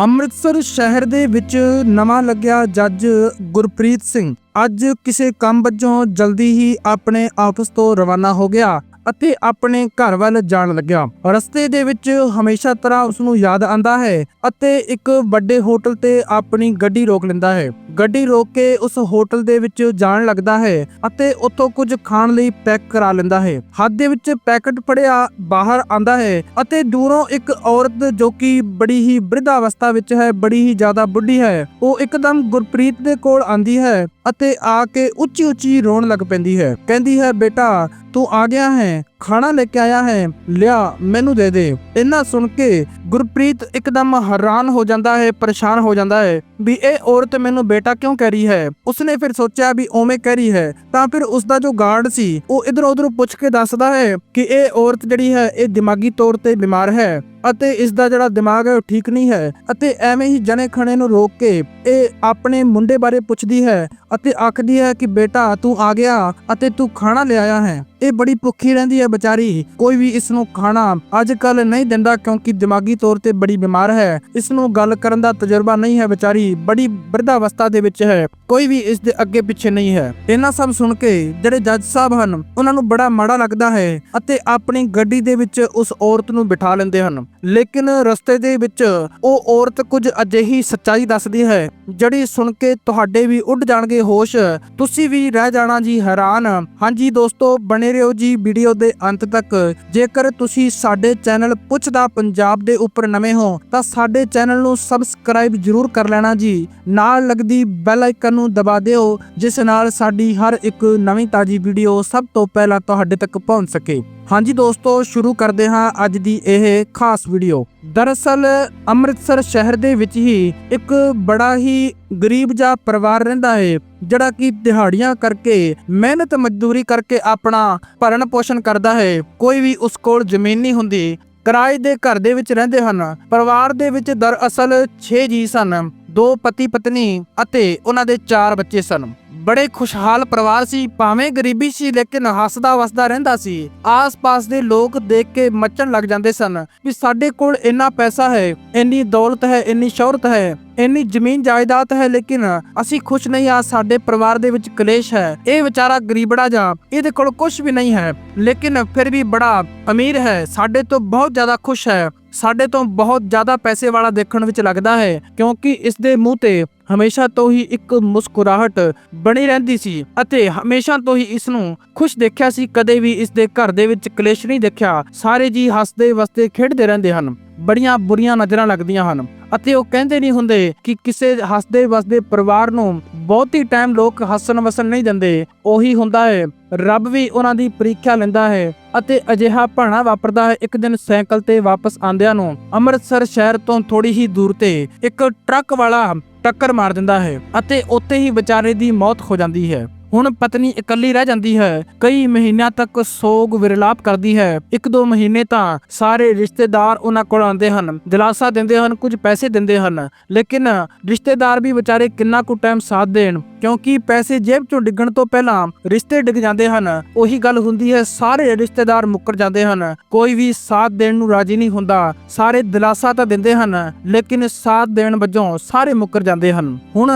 ਅੰਮ੍ਰਿਤਸਰ ਸ਼ਹਿਰ ਦੇ ਵਿੱਚ ਨਵਾਂ ਲੱਗਿਆ ਜੱਜ ਗੁਰਪ੍ਰੀਤ ਸਿੰਘ। ਅੱਜ ਕਿਸੇ ਕੰਮ ਵਜੋਂ ਜਲਦੀ ਹੀ ਆਪਣੇ ਆਫਿਸ ਤੋਂ ਰਵਾਨਾ ਹੋ ਗਿਆ। ਅਤੇ ਆਪਣੇ ਘਰ ਵੱਲ ਜਾਣ ਲੱਗਿਆ। ਰਸਤੇ ਦੇ ਵਿੱਚ ਹਮੇਸ਼ਾ ਤਰ੍ਹਾਂ ਉਸ ਨੂੰ ਯਾਦ ਆਂਦਾ ਹੈ ਅਤੇ ਇੱਕ ਵੱਡੇ ਹੋਟਲ ਤੇ ਆਪਣੀ ਗੱਡੀ ਰੋਕ ਲੈਂਦਾ ਹੈ। ਗੱਡੀ ਰੋਕ ਕੇ ਉਸ ਹੋਟਲ ਦੇ ਵਿੱਚ ਜਾਣ ਲੱਗਦਾ ਹੈ ਅਤੇ ਉੱਥੋਂ ਕੁਝ ਖਾਣ ਲਈ ਪੈਕ ਕਰਾ ਲੈਂਦਾ ਹੈ। ਹੱਥ ਦੇ ਵਿੱਚ ਪੈਕਟ ਫੜਿਆ ਬਾਹਰ ਆਂਦਾ ਹੈ ਅਤੇ ਦੂਰੋਂ ਇੱਕ ਔਰਤ ਜੋ ਕਿ ਬੜੀ ਹੀ ਬ੍ਰਿਧ ਅਵਸਥਾ ਵਿੱਚ ਹੈ, ਬੜੀ ਹੀ ਜ਼ਿਆਦਾ ਬੁੱਢੀ ਹੈ, ਉਹ ਇੱਕਦਮ ਗੁਰਪ੍ਰੀਤ ਦੇ ਕੋਲ ਆਂਦੀ ਹੈ ਅਤੇ ਆ ਕੇ ਉੱਚੀ ਉੱਚੀ ਰੋਣ ਲੱਗ ਪੈਂਦੀ ਹੈ। ਕਹਿੰਦੀ ਹੈ, ਬੇਟਾ, ਤੂੰ ਆ ਗਿਆ ਹੈ। ਖਾਣਾ ਲੈ ਕੇ ਆਇਆ ਹੈ। ਲਿਆ, ਮੈਨੂੰ ਦੇ ਦੇ। ਇਹਨਾਂ ਸੁਣ ਕੇ ਗੁਰਪ੍ਰੀਤ ਇੱਕਦਮ ਹੈਰਾਨ ਹੋ ਜਾਂਦਾ ਹੈ, ਪਰੇਸ਼ਾਨ ਹੋ ਜਾਂਦਾ ਹੈ ਵੀ ਇਹ ਔਰਤ ਮੈਨੂੰ ਬੇਟਾ ਕਿਉਂ ਕਹਿ ਰਹੀ ਹੈ? ਉਸਨੇ ਫਿਰ ਸੋਚਿਆ ਵੀ ਓਵੇਂ ਕਹਿ ਰਹੀ ਹੈ, ਤਾਂ ਫਿਰ ਉਸ ਦਾ ਜੋ ਗਾਰਡ ਸੀ, ਉਹ ਇਧਰ ਉਧਰ ਪੁੱਛ ਕੇ ਦੱਸਦਾ ਹੈ ਕਿ ਇਹ ਔਰਤ ਜਿਹੜੀ ਹੈ, ਇਹ ਦਿਮਾਗੀ ਤੌਰ ਤੇ ਬਿਮਾਰ ਹੈ ਅਤੇ ਇਸ ਦਾ ਜਿਹੜਾ ਦਿਮਾਗ ਹੈ, ਉਹ ਠੀਕ ਨਹੀਂ ਹੈ ਅਤੇ ਐਵੇਂ ਹੀ ਜਣੇ ਖਣੇ ਨੂੰ ਰੋਕ ਕੇ ਇਹ ਆਪਣੇ ਮੁੰਡੇ ਬਾਰੇ ਪੁੱਛਦੀ ਹੈ ਅਤੇ ਆਖਦੀ ਹੈ ਕਿ ਬੇਟਾ, ਤੂੰ ਆ ਗਿਆ ਅਤੇ ਤੂੰ ਖਾਣਾ ਲਿਆਇਆ ਹੈ। ਇਹ ਬੜੀ ਭੁੱਖੀ ਰਹਿੰਦੀ ਹੈ ਵਿਚਾਰੀ। ਕੋਈ ਵੀ ਇਸ ਨੂੰ ਖਾਣਾ ਅੱਜ ਕੱਲ ਨਹੀਂ ਦਿੰਦਾ ਕਿਉਂਕਿ ਦਿਮਾਗੀ ਤੌਰ ਤੇ ਬੜੀ ਬਿਮਾਰ ਹੈ। ਇਸ ਨੂੰ ਗੱਲ ਕਰਨ ਦਾ ਤਜਰਬਾ ਨਹੀਂ ਹੈ ਵਿਚਾਰੀ, ਬੜੀ ਬਿਰਧ ਅਵਸਥਾ ਦੇ ਵਿੱਚ ਹੈ। ਕੋਈ ਵੀ ਇਸ ਦੇ ਅੱਗੇ ਪਿੱਛੇ ਨਹੀਂ ਹੈ। ਇਹਨਾਂ ਸਭ ਸੁਣ ਕੇ ਜਿਹੜੇ ਜੱਜ ਸਾਹਿਬ ਹਨ, ਉਹਨਾਂ ਨੂੰ ਬੜਾ ਮਾੜਾ ਲੱਗਦਾ ਹੈ ਅਤੇ ਆਪਣੀ ਗੱਡੀ ਦੇ ਵਿੱਚ ਉਸ ਔਰਤ ਨੂੰ ਬਿਠਾ ਲੈਂਦੇ ਹਨ। ਲੇਕਿਨ ਰਸਤੇ ਦੇ ਵਿੱਚ ਉਹ ਔਰਤ ਕੁਝ ਅਜਿਹੀ ਸੱਚਾਈ ਦੱਸਦੀ ਹੈ, ਜਿਹੜੀ ਸੁਣ ਕੇ ਤੁਹਾਡੇ ਵੀ ਉੱਡ ਜਾਣਗੇ ਹੋਸ਼। ਤੁਸੀਂ ਵੀ ਰਹਿ ਜਾਣਾ ਜੀ ਹੈਰਾਨ। ਹਾਂਜੀ ਦੋਸਤੋ, ਬਣੇ ਰਹੋ ਜੀ ਵੀਡੀਓ ਦੇ ਅੰਤ ਤੱਕ। ਜੇਕਰ ਤੁਸੀਂ ਸਾਡੇ ਚੈਨਲ ਪੁੱਛਦਾ ਪੰਜਾਬ ਦੇ ਉੱਪਰ ਨਵੇਂ ਹੋ, ਤਾਂ ਸਾਡੇ ਚੈਨਲ ਨੂੰ ਸਬਸਕ੍ਰਾਈਬ ਜਰੂਰ ਕਰ ਲੈਣਾ ਜੀ। ਨਾਲ ਲੱਗਦੀ ਬੈਲ ਆਈਕਨ ਨੂੰ ਦਬਾ ਦਿਓ, ਜਿਸ ਨਾਲ ਸਾਡੀ ਹਰ ਇੱਕ ਨਵੀਂ ਤਾਜੀ ਵੀਡੀਓ ਸਭ ਤੋਂ ਪਹਿਲਾਂ ਤੁਹਾਡੇ ਤੱਕ ਪਹੁੰਚ ਸਕੇ। ਹਾਂਜੀ ਦੋਸਤੋ, ਸ਼ੁਰੂ ਕਰਦੇ ਹਾਂ ਅੱਜ ਦੀ ਇਹ ਖਾਸ ਵੀਡੀਓ ਦਰਅਸਲ, ਅੰਮ੍ਰਿਤਸਰ ਸ਼ਹਿਰ ਦੇ ਵਿੱਚ ਹੀ ਇੱਕ ਬੜਾ ਹੀ ਗਰੀਬ ਜਿਹਾ ਪਰਿਵਾਰ ਰਹਿੰਦਾ ਹੈ ਜਿਹੜਾ ਕਿ ਦਿਹਾੜੀਆਂ ਕਰਕੇ, ਮਿਹਨਤ ਮਜ਼ਦੂਰੀ ਕਰਕੇ ਆਪਣਾ ਭਰਨ ਪੋਸ਼ਣ ਕਰਦਾ ਹੈ ਕੋਈ ਵੀ ਉਸ ਕੋਲ ਜ਼ਮੀਨ ਨਹੀਂ ਹੁੰਦੀ। ਕਿਰਾਏ ਦੇ ਘਰ ਦੇ ਵਿੱਚ ਰਹਿੰਦੇ ਹਨ। ਪਰਿਵਾਰ ਦੇ ਵਿੱਚ ਦਰਅਸਲ 6 ਜੀ ਸਨ। ਦੋ ਪਤੀ ਪਤਨੀ ਅਤੇ ਉਹਨਾਂ ਦੇ ਚਾਰ ਬੱਚੇ ਸਨ। ਬੜੇ ਖੁਸ਼ਹਾਲ ਪਰਿਵਾਰ ਸੀ, ਭਾਵੇਂ ਗਰੀਬੀ ਸੀ, ਲੇਕਿਨ ਹੱਸਦਾ ਵਸਦਾ ਰਹਿੰਦਾ ਸੀ। ਆਸ-ਪਾਸ ਦੇ ਲੋਕ ਦੇਖ ਕੇ ਮੱਚਣ ਲੱਗ ਜਾਂਦੇ ਸਨ ਵੀ ਸਾਡੇ ਕੋਲ ਇੰਨਾ ਪੈਸਾ ਹੈ, ਇੰਨੀ ਦੌਲਤ ਹੈ, ਇੰਨੀ ਸ਼ੋਹਰਤ ਹੈ, ਇੰਨੀ ਜ਼ਮੀਨ ਜਾਇਦਾਦ ਹੈ, ਲੇਕਿਨ ਅਸੀਂ ਖੁਸ਼ ਨਹੀਂ ਆ ਸਾਡੇ ਪਰਿਵਾਰ ਦੇ ਵਿੱਚ ਕਲੇਸ਼ ਹੈ। ਇਹ ਵਿਚਾਰਾ ਗਰੀਬੜਾ ਜਾਂ ਇਹਦੇ ਕੋਲ ਕੁਝ ਵੀ ਨਹੀਂ ਹੈ, ਲੇਕਿਨ ਫਿਰ ਵੀ ਬੜਾ ਅਮੀਰ ਹੈ, ਸਾਡੇ ਤੋਂ ਬਹੁਤ ਜ਼ਿਆਦਾ ਖੁਸ਼ ਹੈ। ਸਾਡੇ ਤੋਂ ਬਹੁਤ ਜ਼ਿਆਦਾ ਪੈਸੇ ਵਾਲਾ ਦੇਖਣ ਵਿੱਚ ਲੱਗਦਾ ਹੈ, ਕਿਉਂਕਿ ਇਸ ਦੇ ਮੂੰਹ ਤੇ ਹਮੇਸ਼ਾ ਤੋਂ ਹੀ ਇੱਕ ਮੁਸਕਰਾਹਟ ਬਣੀ ਰਹਿੰਦੀ ਸੀ ਅਤੇ ਹਮੇਸ਼ਾ ਤੋਂ ਹੀ ਇਸ ਨੂੰ ਖੁਸ਼ ਦੇਖਿਆ ਸੀ। ਕਦੇ ਵੀ ਇਸ ਦੇ ਘਰ ਦੇ ਵਿੱਚ ਕਲੇਸ਼ ਨਹੀਂ ਦੇਖਿਆ। ਸਾਰੇ ਜੀ ਹੱਸਦੇ ਵਸਦੇ ਖੇਡਦੇ ਰਹਿੰਦੇ ਹਨ। ਬੜੀਆਂ ਬੁਰੀਆਂ ਨਜ਼ਰਾਂ ਲੱਗਦੀਆਂ ਹਨ ਅਤੇ ਉਹ ਕਹਿੰਦੇ ਨਹੀਂ ਹੁੰਦੇ ਕਿ ਕਿਸੇ ਹੱਸਦੇ ਵਸਦੇ ਪਰਿਵਾਰ ਨੂੰ ਬਹੁਤੀ ਟਾਈਮ ਲੋਕ ਹੱਸਣ ਵਸਣ ਨਹੀਂ ਦਿੰਦੇ। ਉਹੀ ਹੁੰਦਾ ਹੈ, ਰੱਬ ਵੀ ਉਹਨਾਂ ਦੀ ਪ੍ਰੀਖਿਆ ਲੈਂਦਾ ਹੈ ਅਤੇ ਅਜਿਹਾ ਭਾਣਾ ਵਾਪਰਦਾ ਹੈ। ਇੱਕ ਦਿਨ ਸਾਈਕਲ ਤੇ ਵਾਪਸ ਆਂਦਿਆਂ ਨੂੰ ਅੰਮ੍ਰਿਤਸਰ ਸ਼ਹਿਰ ਤੋਂ ਥੋੜੀ ਹੀ ਦੂਰ ਤੇ ਇੱਕ ਟਰੱਕ ਵਾਲਾ ਟੱਕਰ ਮਾਰ ਦਿੰਦਾ ਹੈ ਅਤੇ ਉੱਥੇ ਹੀ ਵਿਚਾਰੇ ਦੀ ਮੌਤ ਹੋ ਜਾਂਦੀ ਹੈ। ਹੁਣ ਪਤਨੀ ਇਕੱਲੀ ਰਹਿ ਜਾਂਦੀ ਹੈ। ਕਈ ਮਹੀਨਿਆਂ ਤੱਕ ਸੋਗ ਵਿਰਲਾਪ ਕਰਦੀ ਹੈ। ਇੱਕ ਦੋ ਮਹੀਨੇ ਤਾਂ ਸਾਰੇ ਰਿਸ਼ਤੇਦਾਰ ਉਹਨਾਂ ਕੋਲ ਆਉਂਦੇ ਹਨ। ਦਿਲਾਸਾ ਦਿੰਦੇ ਹਨ, ਕੁਝ ਪੈਸੇ ਦਿੰਦੇ ਹਨ। ਲੇਕਿਨ ਰਿਸ਼ਤੇਦਾਰ ਵੀ ਵਿਚਾਰੇ ਕਿੰਨਾ ਕੁ ਟਾਈਮ ਸਾਥ ਦੇਣ, ਕਿਉਂਕਿ ਪੈਸੇ ਜੇਬ ਚੋਂ ਡਿੱਗਣ ਤੋਂ ਪਹਿਲਾਂ ਰਿਸ਼ਤੇ ਡਿੱਗ ਜਾਂਦੇ ਹਨ। ਉਹੀ ਗੱਲ ਹੁੰਦੀ ਹੈ, ਸਾਰੇ ਰਿਸ਼ਤੇਦਾਰ ਮੁੱਕਰ ਜਾਂਦੇ ਹਨ। ਕੋਈ ਵੀ ਸਾਥ ਦੇਣ ਨੂੰ ਰਾਜੀ ਨਹੀਂ ਹੁੰਦਾ। ਸਾਰੇ ਦਿਲਾਸਾ ਤਾਂ ਦਿੰਦੇ ਹਨ, ਲੇਕਿਨ ਸਾਥ ਦੇਣ ਵਜੋਂ ਸਾਰੇ ਮੁੱਕਰ ਜਾਂਦੇ ਹਨ। ਹੁਣ